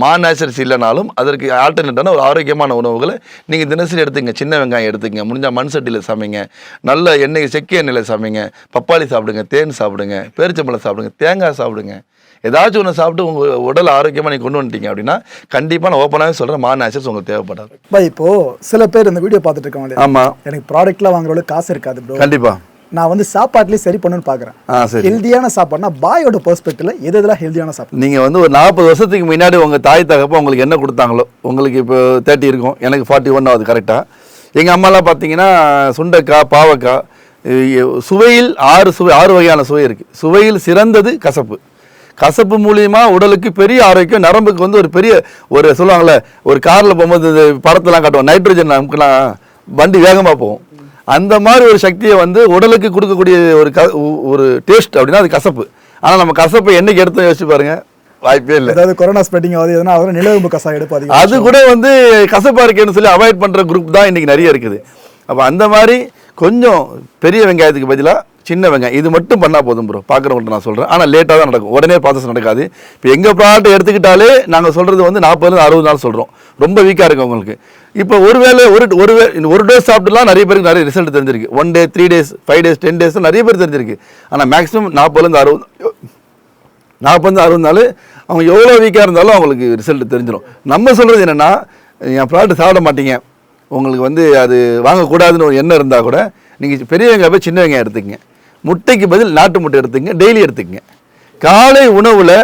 S2: மா நேச்சுரல்ஸ் இல்லைனாலும் அதற்கு ஆல்டர்னேட்டான ஒரு ஆரோக்கியமான உணவுகளை நீங்கள் தினசரி எடுத்துங்க. சின்ன வெங்காயம் எடுத்துங்க. முடிஞ்சால் மண் சட்டியில் சமைங்க. நல்ல எண்ணெய் செக்கி எண்ணெயில் சமைங்க. பப்பாளி சாப்பிடுங்க தேன் சாப்பிடுங்க பேரிச்சம்பழம் சாப்பிடுங்க தேங்காய் சாப்பிடுங்க. ஏதாச்சும் ஒன்று சாப்பிட்டு உங்கள் உடல் ஆரோக்கியமாக நீங்கள் கொண்டு வந்துட்டீங்க அப்படின்னா கண்டிப்பாக நான் ஓப்பனாகவே சொல்கிறேன் மா நேச்சுரல்ஸ் உங்களுக்கு தேவைப்படாது.
S1: பை இப்போ சில பேர் இந்த வீடியோ பார்த்துட்டு இருக்காங்க?
S2: ஆமாம்
S1: எனக்கு ப்ராடக்ட்லாம் வாங்குற அளவுக்கு காசு இருக்காது ப்ரோ
S2: கண்டிப்பாக
S1: நான் வந்து சாப்பாட்லயும் சரி பண்ணணும்னு பார்க்குறேன் ஹெல்தியான சாப்பாடுனா பாயோட பெர்ஸ்பெக்டிவ்ல எது எதெல்லாம் ஹெல்தியான சாப்பாடு?
S2: நீங்கள் வந்து ஒரு நாற்பது வருஷத்துக்கு முன்னாடி உங்கள் தாய் தகப்ப உங்களுக்கு என்ன கொடுத்தாங்களோ உங்களுக்கு இப்போ தேர்ட்டி இருக்கும். எனக்கு ஃபார்ட்டி ஒன் ஆகுது கரெக்டாக எங்கள் அம்மாலாம் பார்த்தீங்கன்னா சுண்டைக்காய் பாவக்காய் சுவையில் ஆறு சுவை ஆறு வகையான சுவை இருக்குது சுவையில் சிறந்தது கசப்பு. கசப்பு மூலியமா உடலுக்கு பெரிய ஆரோக்கியம் நரம்புக்கு வந்து ஒரு பெரிய ஒரு சொல்லுவாங்கள்ல ஒரு காரில் போகும்போது இந்த படத்தெல்லாம் காட்டுவோம். நைட்ரஜன் நமக்குலாம் வண்டி வேகமாக போகும். அந்த மாதிரி ஒரு சக்தியை வந்து உடலுக்கு கொடுக்கக்கூடிய ஒரு க ஒரு டேஸ்ட் அப்படின்னா அது கசப்பு. ஆனால் நம்ம கசப்பை என்னைக்கு எடுத்து யோசிச்சு பாருங்க. வாய்ப்பே இல்லை.
S1: ஏதாவது கொரோனா ஸ்ப்ரெட்டிங் ஆகுது எதனா ஆகுது நிலவேம்பு கசாயம் எடுப்பு அதிகம்
S2: அது கூட வந்து கசப்பா இருக்கேன்னு சொல்லி அவாய்ட் பண்ற குரூப் தான் இன்னைக்கு நிறைய இருக்குது. அப்போ அந்த மாதிரி கொஞ்சம் பெரிய வெங்காயத்துக்கு பதிலாக சின்ன வெங்காயம். இது மட்டும் பண்ணால் போதும் ப்ரோ பார்க்குறவங்கள்ட்ட நான் சொல்கிறேன் ஆனால் லேட்டாக தான் நடக்கும். உடனே ப்ராசஸ் நடக்காது. இப்போ எங்கள் ப்ராடக்ட் எடுத்துக்கிட்டாலே நாங்கள் சொல்கிறது வந்து நாற்பதுலேருந்து அறுபது நாள் சொல்கிறோம் ரொம்ப வீக்காக இருக்குது உங்களுக்கு இப்போ ஒரு வேளை ஒரு ஒரு ஒரு டோஸ் சாப்பிட்டுலாம் நிறைய பேருக்கு நிறைய ரிசல்ட் தெரிஞ்சிருக்கு. One day three days five days ten days நிறைய பேர் தெரிஞ்சிருக்கு. ஆனால் மேக்ஸிமம் நாற்பதுலேருந்து அறுபது நாற்பது அறுபது நாள் அவங்க எவ்வளோ வீக்காக இருந்தாலும் அவங்களுக்கு ரிசல்ட் தெரிஞ்சிடும் நம்ம சொல்கிறது என்னென்னா என் ப்ராடக்ட் சாப்பிட மாட்டீங்க. உங்களுக்கு வந்து அது வாங்கக்கூடாதுன்னு ஒரு எண்ணம் இருந்தால் கூட நீங்கள் பெரிய வெங்காயம் போய் சின்ன வெங்காயம் எடுத்துக்கங்க. முட்டைக்கு பதில் நாட்டு முட்டை எடுத்துக்கங்க டெய்லி எடுத்துக்கங்க. காலை உணவில்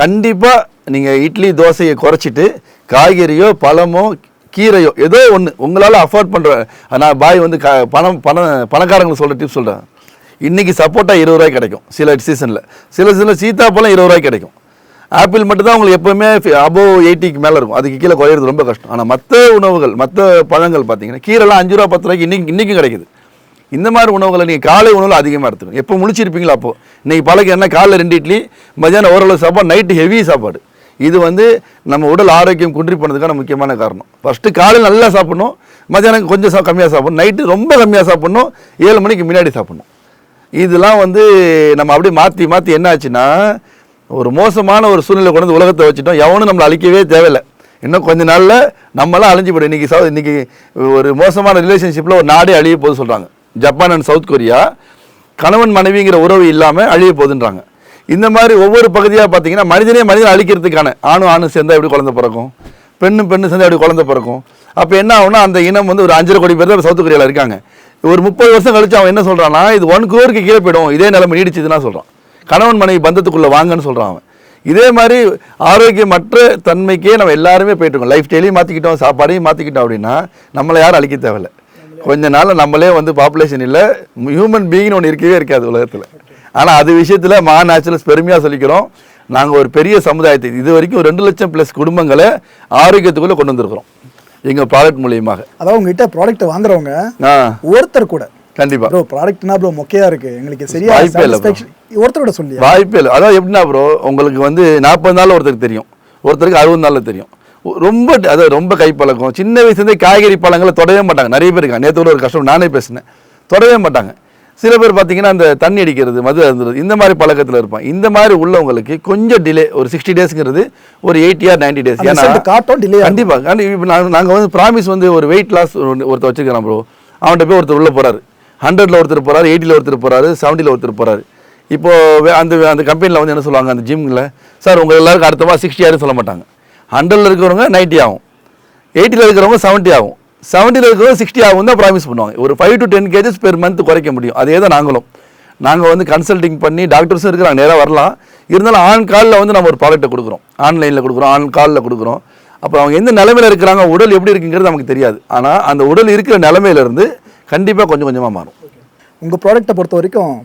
S2: கண்டிப்பாக நீங்கள் இட்லி தோசையை குறைச்சிட்டு காய்கறியோ பழமோ கீரையோ ஏதோ ஒன்று உங்களால் அஃபோர்ட் பண்ணுற நான் பாய் வந்து க பணம் பணம் பணக்காரங்களுக்கு சொல்கிற டிப்ஸ் சொல்கிறேன் இன்றைக்கி சப்போட்டா இருபது ரூபாய் கிடைக்கும் சில சீசனில் சில சில சீத்தாப்பழம் இருபது ரூபாய் கிடைக்கும். ஆப்பிள் மட்டும்தான் உங்களுக்கு எப்போவுமே அபோவ் எயிட்டிக்கு மேலே இருக்கும். அதுக்கு கீழே குறையிறது ரொம்ப கஷ்டம். ஆனால் மற்ற உணவுகள் மற்ற பழங்கள் பார்த்தீங்கன்னா கீரைலாம் அஞ்சு ரூபா பத்து ரூபாய்க்கு இன்னைக்கு இன்றைக்கும் கிடைக்குது. இந்த மாதிரி உணவுகளை நீங்கள் காலை உணவில் அதிகமாக எடுத்துக்கணும். எப்போ முழிச்சிருப்பீங்களோ அப்போது இன்றைக்கி பழக்கம் என்ன? காலைல ரெண்டு இட்லி மதியானம் ஓரளவு சாப்பாடு நைட்டு ஹெவி சாப்பாடு. இது வந்து நம்ம உடல் ஆரோக்கியம் குன்றி போனதுக்கான முக்கியமான காரணம். ஃபஸ்ட்டு காலையில் நல்லா சாப்பிடணும். மதியானம் கொஞ்சம் சா கம்மியாக சாப்பிடணும். நைட்டு ரொம்ப கம்மியாக சாப்பிடணும். ஏழு மணிக்கு முன்னாடி சாப்பிடணும். இதெல்லாம் வந்து நம்ம அப்படியே மாற்றி மாற்றி என்ன ஆச்சுன்னா ஒரு மோசமான ஒரு சூழ்நிலை கொண்டு வந்து உலகத்தை வச்சுட்டோம். எவனும் நம்மளை அழிக்கவே தேவையில்லை. இன்னும் கொஞ்ச நாளில் நம்மளாம் அழிஞ்சு போய்டும். இன்றைக்கி சவு இன்றைக்கி ஒரு மோசமான ரிலேஷன்ஷிப்பில் ஒரு நாடே அழிய போகுது சொல்கிறாங்க ஜப்பான் அண்ட் சவுத் கொரியா கணவன் மனைவிங்கிற உறவு இல்லாமல் அழிய போகுதுன்றாங்க. இந்த மாதிரி ஒவ்வொரு பகுதியாக பார்த்தீங்கன்னா மனிதனே மனிதன் அழிக்கிறதுக்கான ஆணும் ஆணும் சேர்ந்தால் எப்படி குழந்தை பிறக்கும்? பெண்ணும் பெண்ணு சேர்ந்தா எப்படி குழந்தை பிறக்கும்? அப்போ என்ன ஆகுனா அந்த இனம் வந்து ஒரு அஞ்சரை கோடி பேர் தான் சவுத் கொரியாவில் இருக்காங்க. ஒரு முப்பது வருஷம் கழிச்சு அவன் என்ன சொல்கிறான்னா இது ஒன் குரோருக்கு கீழே போயிடும். இதே நிலைமை நீடிச்சதுன்னா சொல்கிறான் கணவன் மனைவி பந்தத்துக்குள்ளே வாங்கன்னு சொல்கிறான் அவன். இதே மாதிரி ஆரோக்கியமற்ற தன்மைக்கே நம்ம எல்லாருமே போயிட்டு இருக்கோம். லைஃப் ஸ்டைலையும் மாற்றிக்கிட்டோம் சாப்பாடையும் மாற்றிக்கிட்டோம் அப்படின்னா நம்மளை யாரும் அழிக்க தேவையில்ல. கொஞ்ச நாள் நம்மளே வந்து பாப்புலேஷன் இல்லை ஹியூமன் பீயிங்னு ஒன்று இருக்கவே இருக்காது உலகத்தில். ஆனால் அது விஷயத்தில் மா நேச்சுரல்ஸ் பெருமையாக சொல்லிக்கிறோம். நாங்கள் ஒரு பெரிய சமுதாயத்தை இது வரைக்கும் ரெண்டு லட்சம் ப்ளஸ் குடும்பங்களை ஆரோக்கியத்துக்குள்ளே கொண்டு வந்திருக்கிறோம். எங்கள் ப்ராடக்ட் மூலியமாக.
S1: அதாவது உங்ககிட்ட ப்ராடக்ட் வாங்குறவங்க ஒருத்தர் கூட
S2: கண்டிப்பாக
S1: ப்ரோ ப்ராடக்ட்னா ப்ரோ மொக்கையா இருக்கு. எங்களுக்கு சரியா
S2: வாய்ப்பே இல்ல bro.
S1: satisfaction- ஒருத்தர் கூட சொல்லியா?
S2: வாய்ப்பே இல்லை. அதாவது எப்படின்னா ப்ரோ உங்களுக்கு வந்து நாற்பது நாள் ஒருத்தருக்கு தெரியும். ஒருத்தருக்கு அறுபது நாளில் தெரியும். ரொம்ப அதாவது ரொம்ப கைப்பழக்கம். சின்ன வயசுலேருந்தே காய்கறி பழங்களை தொடவே மாட்டாங்க. நிறைய பேர் இருக்காங்க. நேற்று ஒரு கஷ்டம் நானே பேசினேன். தொடவே மாட்டாங்க. சில பேர் பார்த்தீங்கன்னா அந்த தண்ணி அடிக்கிறது மது அருந்துறது இந்த மாதிரி பழக்கத்தில் இருப்பான். இந்த மாதிரி உள்ளவங்களுக்கு கொஞ்சம் டிலே ஒரு சிக்ஸ்டி டேஸ்ங்கிறது ஒரு எயிட்டி ஆர் நைன்டி டேஸ் ஏன்னா
S1: காட்டும் ஆகும்.
S2: கண்டிப்பாக கண்டி இப்போ நாங்கள் நாங்கள் வந்து ப்ராமிஸ் வந்து ஒரு வெயிட் லாஸ் ஒருத்தர் வச்சுருக்கிறோம் ப்ரோ அவன்கிட்ட போய் ஒருத்தர் உள்ளே போகிறாரு ஹண்ட்ரடில் ஒருத்தர் போகிறாரு எயிட்டியில் ஒருத்தர் போகிறாரு செவன்ட்டியில் ஒருத்தர் போகிறாரு இப்போது வே- அந்த அந்த கம்பெனியில் வந்து என்ன சொல்லுவாங்க அந்த ஜிம்மில் சார் உங்கள் எல்லாருக்கும் அடுத்தவா சிக்ஸ்டி யாரும் சொல்ல மாட்டாங்க. ஹண்ட்ரடில் இருக்கிறவங்க நைன்ட்டி ஆகும். எயிட்டியில் இருக்கிறவங்க செவன்ட்டி ஆகும். செவன்ட்டியில் இருக்கிறவங்க சிக்ஸ்டி ஆகும் தான் ப்ராமிஸ் பண்ணுவாங்க. ஒரு five to ten KGs per month குறைக்க முடியும். அதே தான் நாங்களும். நாங்கள் வந்து கன்சல்டிங் பண்ணி டாக்டர்ஸும் இருக்கிறாங்க நேராக வரலாம். இருந்தாலும் ஆன் காலில் வந்து நம்ம ஒரு ப்ராடக்ட்டை கொடுக்குறோம். ஆன்லைனில் கொடுக்குறோம் ஆன் காலில் கொடுக்குறோம். அப்போ அவங்க எந்த நிலமையில இருக்கிறாங்க உடல் எப்படி இருக்குங்கிறது நமக்கு தெரியாது. ஆனால் அந்த உடல் இருக்கிற நிலமையிலேருந்து கண்டிப்பாக கொஞ்சம் கொஞ்சமாக மாறும்.
S1: உங்க ப்ராடக்ட்டை பொறுத்த வரைக்கும்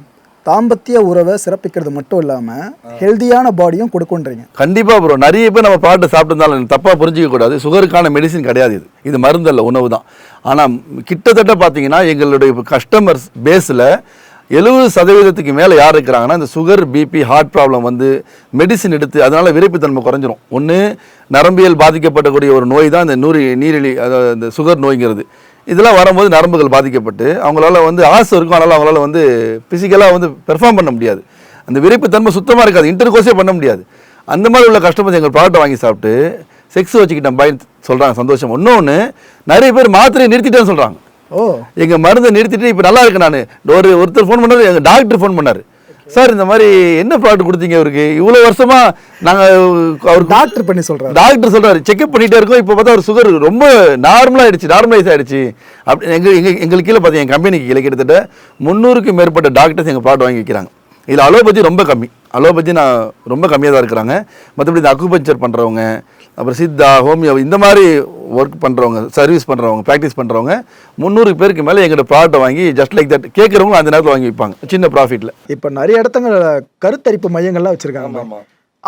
S1: தாம்பத்திய உறவை சிறப்பிக்கிறது மட்டும் இல்லாம ஹெல்தியான பாடியும் கொடுக்குன்றீங்க.
S2: கண்டிப்பாக ப்ரோ நிறைய பேர் நம்ம ப்ராடக்ட் சாப்பிட்டிருந்தாலும் தப்பாக புரிஞ்சிக்க கூடாது. சுகருக்கான மெடிசின் கிடையாது இது. இது மருந்தல்ல உணவு தான். ஆனால் கிட்டத்தட்ட பார்த்தீங்கன்னா எங்களுடைய கஸ்டமர்ஸ் பேஸில் எழுபது சதவீதத்துக்கு மேலே யார் இருக்கிறாங்கன்னா இந்த சுகர் பிபி ஹார்ட் ப்ராப்ளம் வந்து மெடிசின் எடுத்து அதனால் விரைப்புத்தன்மை குறைஞ்சிரும். ஒன்று நரம்பியல் பாதிக்கப்படக்கூடிய ஒரு நோய் தான் இந்த நூறு நீரிழி அதாவது இந்த சுகர் நோய்ங்கிறது. இதெல்லாம் வரும்போது நரம்புகள் பாதிக்கப்பட்டு அவங்களால வந்து ஆசை இருக்கும் அதனால் அவங்களால வந்து ஃபிசிக்கலாக வந்து பெர்ஃபார்ம் பண்ண முடியாது. அந்த விரைப்புத்தன்மை சுத்தமாக இருக்காது இன்டர் கோர்ஸே பண்ண முடியாது. அந்த மாதிரி உள்ள கஸ்டமர்ஸ் எங்கள் ப்ராடக்ட்டை வாங்கி சாப்பிட்டு செக்ஸ் வச்சுக்கிட்டேன் பாய் சொல்கிறாங்க சந்தோஷம். இன்னொன்று நிறைய பேர் மாத்திரையை நிறுத்திட்டேன்னு சொல்கிறாங்க
S1: ஓ.
S2: எங்கள் மருந்தை நிறுத்திட்டு இப்போ நல்லா இருக்கு நான். ஒரு ஒருத்தர் ஃபோன் பண்ணாரு எங்கள் டாக்டர் ஃபோன் பண்ணார். சார் இந்த மாதிரி என்ன ப்ராடக்ட் கொடுத்தீங்க அவருக்கு? இவ்வளோ வருஷமாக நாங்கள் அவருக்கு
S1: டாக்டர் பண்ணி சொல்றாரு.
S2: டாக்டர் சொல்றாரு. செக்அப் பண்ணிட்டே இருக்கோம். இப்போ பார்த்தா ஒரு சுகர் ரொம்ப நார்மலாக ஆயிடுச்சு நார்மலைஸ் ஆயிடுச்சு. அப்படி எங்க எங்க எங்களுக்கு கீழே பார்த்தீங்க என் கம்பெனிக்கு கீழே கிட்டத்தட்ட முந்நூறுக்கும் மேற்பட்ட டாக்டர்ஸ் எங்கள் ப்ராடக்ட் வாங்கி வைக்கிறாங்க. இதில் அலோபதி ரொம்ப கம்மி. அலோபதி நான் ரொம்ப கம்மியாக தான் இருக்கிறாங்க. மற்றபடி இந்த அக்குபஞ்சர் பண்ணுறவங்க அப்புறம் சித்தா ஹோமியோ இந்த மாதிரி ஒர்க் பண்ணுறவங்க சர்வீஸ் பண்ணுறவங்க ப்ராக்டிஸ் பண்ணுறவங்க முந்நூறு பேருக்கு மேலே எங்களோட ப்ராடக்ட்டை வாங்கி ஜஸ்ட் லைக் தட் கேட்குறவங்க அந்த நேரத்தில் வாங்கி வைப்பாங்க சின்ன ப்ராஃபிட்டில்
S1: இப்போ நிறைய இடத்துல கருத்தரிப்பு மையங்கள்லாம் வச்சிருக்காங்க.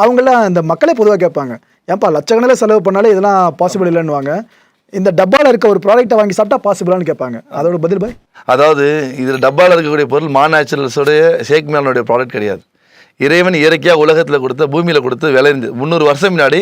S1: அவங்களாம் இந்த மக்களே பொதுவாக கேட்பாங்க ஏன்பா லட்சக்கணக்கில் செலவு பண்ணாலே இதெல்லாம் பாசிபிள் இல்லைன்னுவாங்க. இந்த டப்பாவில் இருக்க ஒரு ப்ராடக்ட்டை வாங்கி சாப்பிட்டா பாசிபிளான்னு கேட்பாங்க. அதோட பதில் பாய்.
S2: அதாவது இதில் டப்பாவில் இருக்கக்கூடிய பொருள் மா நேச்சுரல்ஸோடைய ஷேக் மேலனுடைய ப்ராடக்ட் கிடையாது. இறைவன் இயற்கையாக உலகத்தில் கொடுத்த பூமியில் கொடுத்து விளைந்து முந்நூறு வருஷம் முன்னாடி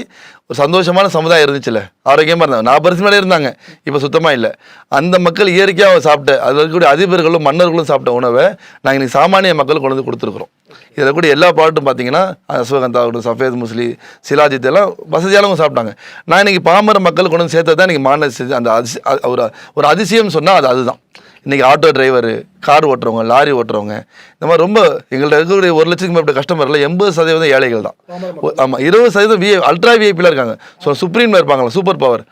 S2: ஒரு சந்தோஷமான சமுதாயம் இருந்துச்சுல்ல? ஆரோக்கியமாக இருந்தாங்க. நாற்பது வருஷம் முன்னாடி இருந்தாங்க. இப்போ சுத்தமாக இல்லை. அந்த மக்கள் இயற்கையாக சாப்பிட்ட அதில் இருக்கக்கூடிய அதிபர்களும் மன்னர்களும் சாப்பிட்ட உணவை நாங்கள் இன்னைக்கு சாமானிய மக்கள் கொண்டு வந்து கொடுத்துருக்குறோம். இதில் கூட எல்லா பாட்டும் பார்த்தீங்கன்னா அஸ்வகந்தா ஆகட்டும் சஃபேத் முஸ்லி சிலாஜித் எல்லாம் வசதியானவங்க சாப்பிட்டாங்க. நான் இன்னைக்கு பாமர மக்கள் கொண்டு வந்து சேர்த்தது தான் இன்னைக்கு மாநில அந்த அதிச ஒரு ஒரு அதிசயம் சொன்னால் அது அதுதான். இன்றைக்கி ஆட்டோ டிரைவர் கார் ஓட்டுறவங்க லாரி ஓட்டுறவங்க இந்த மாதிரி ரொம்ப எங்கள்கிட்ட இருக்கக்கூடிய ஒரு லட்சத்துக்கு மேற்பட்ட கஸ்டமரில் எண்பது சதவீதம் ஏழைகள் தான். ஆமாம் இருபது சதவீதம் விஐ அல்ட்ரா விஐபியில் இருக்காங்க. ஸோ சுப்ரீமில் இருப்பாங்களா சூப்பர் பவர்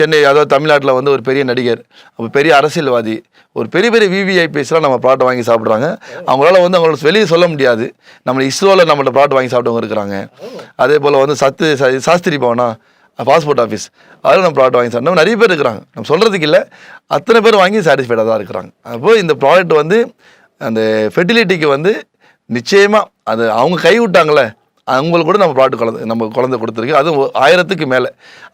S2: சென்னை அதாவது தமிழ்நாட்டில் வந்து ஒரு பெரிய நடிகர் அப்போ பெரிய அரசியல்வாதி ஒரு பெரிய பெரிய விவிஐபிஎஸ்லாம் நம்ம ப்ராடக்ட் வாங்கி சாப்பிட்றாங்க. அவங்களால வந்து அவங்கள வெளியே சொல்ல முடியாது. நம்ம இஸ்ரோவில் நம்மள்ட்ட ப்ராடக்ட் வாங்கி சாப்பிட்டவங்க இருக்கிறாங்க. அதே போல் வந்து சத்து சாஸ்திரி பவனா பாஸ்போர்ட் ஆஃபீஸ் அதில் நம்ம ப்ராடக்ட் வாங்கி சாப்பிட்டோம் நிறைய பேர் இருக்கிறாங்க. நம்ம சொல்கிறதுக்கு இல்லை. அத்தனை பேர் வாங்கி சாட்டிஸ்ஃபைடாக தான் இருக்கிறாங்க. அப்போ இந்த ப்ராடக்ட் வந்து அந்த ஃபெர்டிலிட்டிக்கு வந்து நிச்சயமாக அது அவங்க கை விட்டாங்களே அவங்களுக்கு கூட நம்ம ப்ராடக்ட் குழந்தை நம்ம குழந்தை கொடுத்துருக்கு. அதுவும் ஆயிரத்துக்கு மேலே.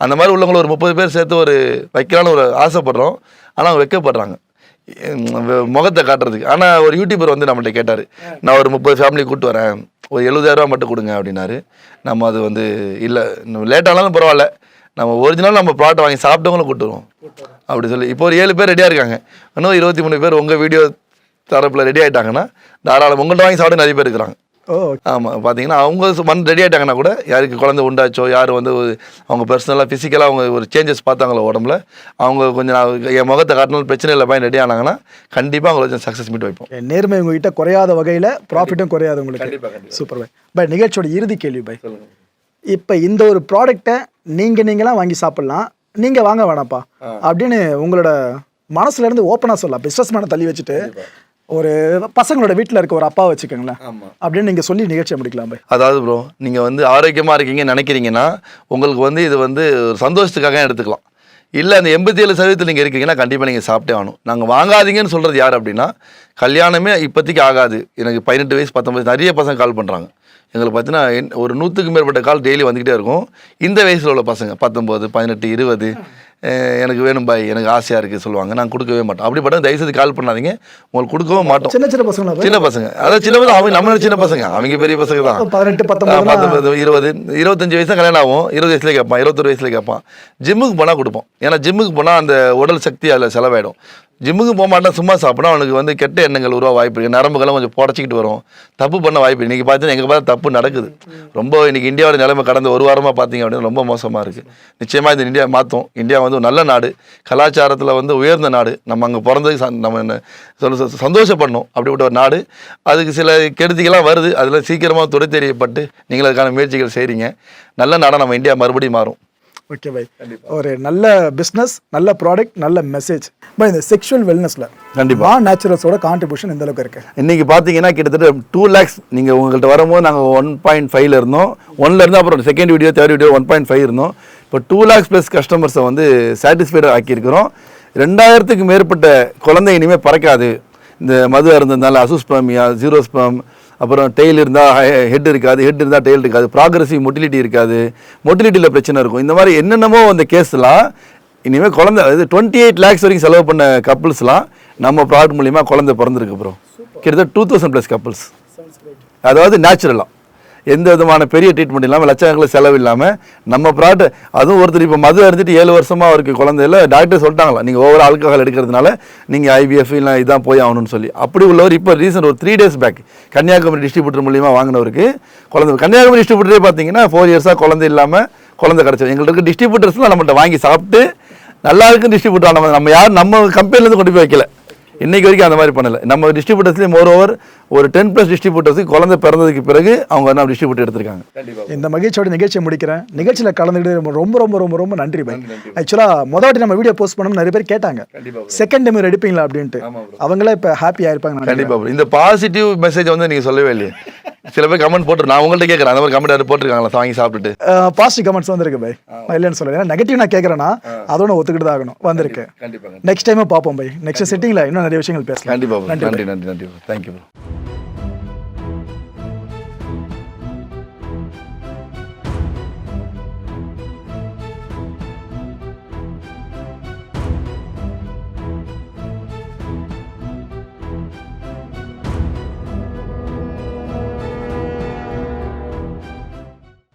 S2: அந்த மாதிரி உள்ளவங்களை ஒரு முப்பது பேர் சேர்த்து ஒரு வைக்கலான்னு ஒரு ஆசைப்படுறோம். ஆனால் அவங்க வைக்கப்படுறாங்க. முகத்தை காட்டுறதுக்கு. ஆனால் ஒரு யூடியூபர் வந்து நம்மள்ட்ட கேட்டார் நான் ஒரு முப்பது ஃபேமிலி கூப்பிட்டு வரேன். ஒரு எழுபதாயிரரூவா மட்டும் கொடுங்க அப்படின்னாரு. நம்ம அது வந்து இல்லை லேட்டானாலும் பரவாயில்ல. நம்ம ஒரிஜினல் நம்ம ப்ராடக்ட் வாங்கி சாப்பிட்டவங்களும் கூட்டுருவோம் அப்படி சொல்லி இப்போ ஒரு ஏழு பேர் ரெடியாக இருக்காங்க. இன்னும் இருபத்தி மூணு பேர் உங்கள் வீடியோ தரப்பில் ரெடி ஆகிட்டாங்கன்னா தாராளம் உங்கள்கிட்ட வாங்கி சாப்பிட நிறைய பேர் இருக்கிறாங்க.
S1: ஓ.
S2: ஆமாம் பார்த்தீங்கன்னா அவங்க வந்து ரெடி ஆகிட்டாங்கன்னா கூட யாருக்கு குழந்தை உண்டாச்சோ யார் வந்து அவங்க பர்சனலாக ஃபிசிக்கலாக அவங்க ஒரு சேஞ்சஸ் பார்த்தாங்களோ உடம்புல அவங்க கொஞ்சம் நான் என் முகத்தை காட்டினாலும் பிரச்சனை இல்லை பையன் ரெடி ஆனாங்கன்னா கண்டிப்பாக அவங்களை வச்சு சக்ஸஸ் மீட் வைப்போம்.
S1: நேர்மை உங்ககிட்ட குறையாத வகையில் ப்ராஃபிட்டும் குறையாது உங்களுக்கு. சூப்பர் பை பை நிகழ்ச்சியோட இறுதி கேள்வி பை. இப்போ இந்த ஒரு ப்ராடக்ட்டை நீங்கள் நீங்களாம் வாங்கி சாப்பிட்லாம். நீங்கள் வாங்க வேணாப்பா அப்படின்னு உங்களோட மனசுல இருந்து ஓப்பனாக சொல்லலாம். பிஸ்னஸ் மேனை தள்ளி வச்சுட்டு. ஒரு பசங்களோட வீட்டில் இருக்க ஒரு அப்பா வச்சுக்கோங்களேன். அப்படின்னு நீங்கள் சொல்லி நிகழ்ச்சியை முடிக்கலாம்.
S2: அதாவது ப்ரோ நீங்கள் வந்து ஆரோக்கியமாக இருக்கீங்கன்னு நினைக்கிறீங்கன்னா உங்களுக்கு வந்து இது வந்து ஒரு சந்தோஷத்துக்காக எடுத்துக்கலாம். இல்லை அந்த எண்பத்தி ஏழு சதவீதத்தில் நீங்கள் இருக்கீங்கன்னா கண்டிப்பாக நீங்கள் சாப்பிட்டே ஆகணும். நாங்கள் வாங்காதீங்கன்னு சொல்கிறது யார் அப்படின்னா கல்யாணமே இப்போதைக்கு ஆகாது. எனக்கு பதினெட்டு வயசு பத்தொம்பது நிறைய பசங்க கால் பண்ணுறாங்க எங்களுக்கு பார்த்தீங்கன்னா என்- ஒரு நூற்றுக்கு மேற்பட்ட கால் டெய்லி வந்துக்கிட்டே இருக்கும். இந்த வயசில் உள்ள பசங்க பத்தொம்போது பதினெட்டு இருபது எனக்கு வேணும் பாய் எனக்கு ஆசையாக இருக்குது சொல்லுவாங்க. நான் கொடுக்கவே மாட்டோம். அப்படிப்பட்ட தயவுசெய்து கால் பண்ணாதீங்க. உங்களுக்கு கொடுக்கவும் மாட்டோம்.
S1: சின்ன சின்ன பசங்களா பை
S2: சின்ன பசங்க. அதாவது சின்ன பசங்க அவங்க நம்மளோட சின்ன பசங்க. அவங்க பெரிய பசங்க தான்.
S1: பதினெட்டு பத்தொன்பது
S2: இருபது இருபத்தஞ்சு வயசு கல்யாணம் ஆகும். இருபது வயசுல கேட்பான் இருபத்தொரு வயசுல கேட்பான். ஜிம்முக்கு போனால் கொடுப்போம். ஏன்னா ஜிம்முக்கு போனால் அந்த உடல் சக்தி அதில் செலவாயிடும். ஜிம்முக்கு போக மாட்டான் சும்மா சாப்பிட்டா அவனுக்கு வந்து கெட்ட எண்ணங்கள் உருவா வாய்ப்பு இருக்குது நரம்புகள்லாம் கொஞ்சம் புடச்சிக்கிட்டு வரும். தப்பு பண்ண வாய்ப்பு இன்றைக்கி பார்த்தீங்கன்னா எங்கே பார்த்தா தப்பு நடக்குது. ரொம்ப இன்றைக்கி இந்தியாவோட நிலைமை கடந்த ஒரு வாரமாக பார்த்தீங்க அப்படின்னா ரொம்ப மோசமாக இருக்குது நிச்சயமாக இந்த இந்தியா மாற்றும் இந்தியா வந்து ஒரு நல்ல நாடு. கலாச்சாரத்தில் வந்து உயர்ந்த நாடு. நம்ம அங்கே பிறந்ததுக்கு சந்- நம்ம என்ன சொல்ல சந்தோஷப்படணும். அப்படிப்பட்ட ஒரு நாடு. அதுக்கு சில கெடுதிகள்லாம் வருது. அதில் சீக்கிரமாக துடை தெரியப்பட்டு நீங்கள் அதுக்கான முயற்சிகள் செய்கிறீங்க நல்ல நாடாக நம்ம இந்தியா மறுபடியும் மாறும்.
S1: ஓகே பை ஒரு நல்ல பிஸ்னஸ் நல்ல ப்ராடக்ட் நல்ல மெசேஜ் பை இந்த செக்ஷுவல் வெல்னஸில்
S2: கண்டிப்பா.
S1: மா நேச்சுரல்ஸோட கான்ட்ரிபியூஷன் எந்த அளவுக்கு இருக்கு.
S2: இன்னைக்கு பார்த்தீங்கன்னா கிட்டத்தட்ட டூ லேக்ஸ் நீங்கள் உங்கள்கிட்ட வரும்போது நாங்கள் ஒன் பாயிண்ட் ஃபைவ்ல இருந்தோம். ஒன்ல இருந்து அப்புறம் second video third video one point five இருந்தோம். இப்போ டூ லேக்ஸ் ப்ளஸ் கஸ்டமர்ஸை வந்து சாட்டிஸ்ஃபைடாக ஆக்கியிருக்கிறோம். ரெண்டாயிரத்துக்கு மேற்பட்ட குழந்தை இனிமேல் பறக்காது. இந்த மது அருந்ததுனால அசுஸ்பமியா ஜீரோஸ்பம் அப்புறம் டெய்ல் இருந்தால் ஹெட் இருக்காது ஹெட் இருந்தால் டெய்ல் இருக்காது ப்ராக்ரஸிவ் மொட்டிலிட்டி இருக்காது மொட்டிலிட்டியில் பிரச்சனை இருக்கும். இந்த மாதிரி என்னென்னமோ அந்த கேஸ்லாம் இனிமேல் குழந்தை அதாவது டுவெண்ட்டி எயிட் லேக்ஸ் வரைக்கும் செலவு பண்ண கப்புள்ஸ்லாம் நம்ம ப்ராடக்ட் மூலிமா குழந்தை பிறந்திருக்கு ப்ரோ கிட்டத்தட்ட டூ தௌசண்ட் ப்ளஸ் கப்புள்ஸ் அதாவது நேச்சுரலாக எந்த விதமான பெரிய ட்ரீட்மெண்ட் இல்லாமல் லட்சக்கணக்கில் செலவு இல்லாமல் நம்ம ப்ராடக்ட் அதுவும் ஒருத்தர் இப்போ மது அருந்துட்டு ஏழு வருஷமாக அவருக்கு குழந்தையில டாக்டர் சொல்லிட்டாங்களா நீங்கள் ஓவர் ஆல்கஹால் எடுக்கிறதுனால நீங்கள் ஐபிஎஃப் இல்லை இதான் போய் ஆகணும்னு சொல்லி. அப்படி உள்ளவர் இப்போ ரீசன்ட் ஒரு three days back Kanyakumari distributor மூலியமாக வாங்கினவருக்கு குழந்தை கன்னியாகுமரி டிஸ்ட்ரிபியூட்டரே பார்த்தீங்கன்னா ஃபோர் இயர்ஸாக குழந்தை இல்லாமல் குழந்தை கிடச்சது. எங்களுக்கு இருக்க டிஸ்ட்ரிபியூட்டர்ஸ்லாம் நம்மகிட்ட வாங்கி சாப்பிட்டு நல்லா இருக்குன்னு டிஸ்ட்ரிபியூட் நம்ம நம்ம யார் நம்ம கம்பெனிலேருந்து கொண்டு போய் வைக்கல. இன்னைக்கு வரைக்கும் அந்த மாதிரி பண்ணல. நம்ம டிஸ்ட்ரிபியூட்டர்ஸ்லேயே மோர் ஓவர் ஒரு டென் ப்ளஸ் டிஸ்ட்ரிபியூட்டர்ஸுக்கு குழந்தை பிறந்ததுக்கு பிறகு அவங்க நம்ம டிஸ்ட்ரிபியூட்டர் எடுத்திருக்காங்க.
S1: இந்த மகிழ்ச்சியோட நிகழ்ச்சியை முடிக்கிறேன். நிகழ்ச்சியில் கலந்துக்கிட்டு ரொம்ப ரொம்ப ரொம்ப ரொம்ப ரொம்ப நன்றி பை ஆக்சுவலாக முதல் வாட்டி நம்ம வீடியோ போஸ்ட் பண்ணோம் நிறைய பேர் கேட்டாங்க. செகண்ட் டைம் எடுப்பீங்களா அப்படின்ட்டு. அவங்களே இப்போ ஹாப்பியாக இருப்பாங்க நான்
S2: கண்டிப்பா bro. இந்த பாசிட்டிவ் மெசேஜ் வந்து நீங்க சொல்லவே இல்லையே. சில பேர் கமெண்ட் போட்டு நான் உங்கள்ட்ட கேட்குறேன் அந்த மாதிரி கமெண்ட் போட்டிருக்காங்களா? வாங்கி சாப்பிட்டுட்டு.
S1: பாசிட்டிவ் கமெண்ட்ஸ் வந்திருக்கு பை நான் இல்லைன்னு ஏன்னா நெகட்டிவ் நான் கேட்குறேன்னா அதோட ஒத்துக்கிட்டு தான் ஆகணும். வந்திருக்கு.
S2: கண்டிப்பா
S1: நெக்ஸ்ட் டைமே பார்ப்போம் பை நெக்ஸ்ட் செட்டிங்கில் இன்னும் நிறைய விஷயங்கள் பேசலாம்.
S2: கண்டிப்பா bro. நன்றி நன்றி நன்றி தேங்க்யூ